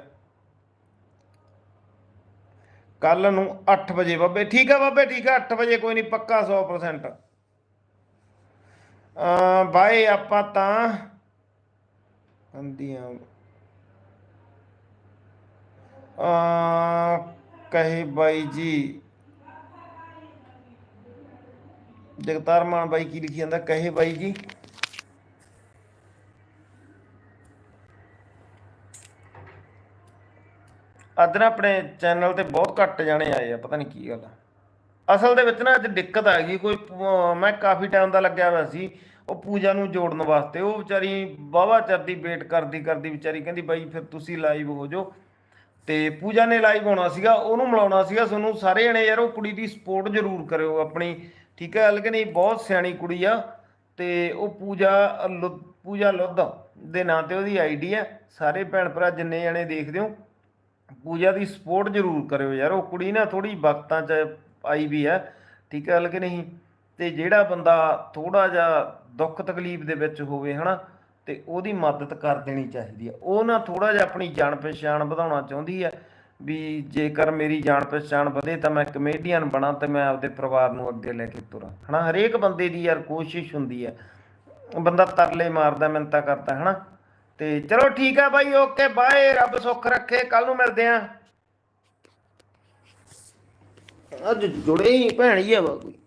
ਕੱਲ ਨੂੰ 8 ਵਜੇ ਬਾਬੇ, ਠੀਕ ਆ ਬਾਬੇ, ਠੀਕ ਆ 8 ਵਜੇ ਕੋਈ ਨਹੀਂ ਪੱਕਾ 100% ਅ ਬਾਈ, ਆਪਾਂ ਤਾਂ ਅੰਦੀਆਂ ਅ ਕਹੇ ਬਾਈ ਜੀ। ਜਗਤਾਰ ਮਾਨ ਬਾਈ ਕੀ ਲਿਖੀ ਜਾਂਦਾ? ਕਹੇ ਬਾਈ ਜੀ। ਅੱਜ ਨਾ ਆਪਣੇ ਚੈਨਲ ਤੇ ਬਹੁਤ ਘੱਟ ਜਾਣੇ ਆਏ ਆ, ਪਤਾ ਨਹੀਂ ਕੀ ਗੱਲ ਆ। ਅਸਲ ਦੇ ਵਿੱਚ ਨਾ ਅੱਜ ਦਿੱਕਤ ਆ ਗਈ, ਕੋਈ ਮੈਂ ਕਾਫੀ ਟਾਈਮ ਦਾ ਲੱਗਿਆ ਹੋਇਆ ਸੀ, ਉਹ ਪੂਜਾ ਨੂੰ ਜੋੜਨ ਵਾਸਤੇ, ਉਹ ਵਿਚਾਰੀ ਵਾਹਵਾ ਚਰਦੀ ਵੇਟ ਕਰਦੀ ਕਰਦੀ, ਵਿਚਾਰੀ ਕਹਿੰਦੀ, ਬਾਈ, ਫਿਰ ਤੁਸੀਂ ਲਾਈਵ ਹੋ ਜਾਓ। ਤੇ ਪੂਜਾ ਨੇ ਲਾਈਵ ਹੋਣਾ ਸੀਗਾ, ਉਹਨੂੰ ਮਿਲਾਉਣਾ ਸੀਗਾ, ਤੁਹਾਨੂੰ ਸਾਰੇ ਜਣੇ ਯਾਰ, ਉਹ ਕੁੜੀ ਦੀ ਸਪੋਰਟ ਜ਼ਰੂਰ ਕਰਿਓ ਆਪਣੀ, ਠੀਕ ਹੈ ਲੇਕਿਨ ਇਹ ਬਹੁਤ ਸਿਆਣੀ ਕੁੜੀ ਆ, ਤੇ ਉਹ ਪੂਜਾ ਲੁ- ਪੂਜਾ ਲੁੱਧ ਦੇ ਨਾਂ ਤੇ ਉਹਦੀ ਆਈਡੀ ਆ, ਸਾਰੇ ਭੈਣ ਭਰਾ ਜਿੰਨੇ ਜਣੇ ਦੇਖਦੇ ਹੋ ਪੂਜਾ ਦੀ ਸਪੋਰਟ ਜ਼ਰੂਰ ਕਰਿਓ ਯਾਰ, ਉਹ ਕੁੜੀ ਨਾ ਥੋੜੀ ਵਕਤਾਂ 'ਚ ਆਈ ਵੀ ਹੈ, ਠੀਕ ਹੈ ਕਿ ਨਹੀਂ? ਤੇ ਜਿਹੜਾ ਬੰਦਾ ਥੋੜਾ ਜਿਹਾ ਦੁੱਖ ਤਕਲੀਫ ਦੇ ਵਿੱਚ ਹੋਵੇ, ਹਨਾ, ਤੇ ਉਹਦੀ ਮਦਦ ਕਰ ਦੇਣੀ ਚਾਹੀਦੀ ਹੈ। ਉਹ ਨਾ ਥੋੜਾ ਜਿਹਾ ਆਪਣੀ ਜਾਣ ਪਛਾਣ ਵਧਾਉਣਾ ਚਾਹੁੰਦੀ ਹੈ, ਵੀ ਜੇਕਰ ਮੇਰੀ ਜਾਣ ਪਛਾਣ ਵਧੇ ਤਾਂ ਮੈਂ ਕਮੇਡੀਅਨ ਬਣਾ ਤੇ ਮੈਂ ਆਪਦੇ ਪਰਿਵਾਰ ਨੂੰ ਅੱਗੇ ਲੈ ਕੇ ਤੁਰਾਂ। ਹਨਾ, ਹਰੇਕ ਬੰਦੇ ਦੀ ਯਾਰ ਕੋਸ਼ਿਸ਼ ਹੁੰਦੀ ਹੈ। ਬੰਦਾ ਤਰਲੇ ਮਾਰਦਾ ਮਿੰਤਾ ਕਰਦਾ, ਹਨਾ? ਤੇ ਚਲੋ ਠੀਕ ਆ ਬਾਈ, ਓਕੇ, ਬਾਏ, ਰੱਬ ਸੁੱਖ ਰੱਖੇ ਕੱਲ ਨੂੰ ਮਿਲਦੇ ਆ ਅੱਜ ਜੁੜੇ ਹੀ ਭੈਣ ਹੀ ਆ ਵਾ ਕੋਈ।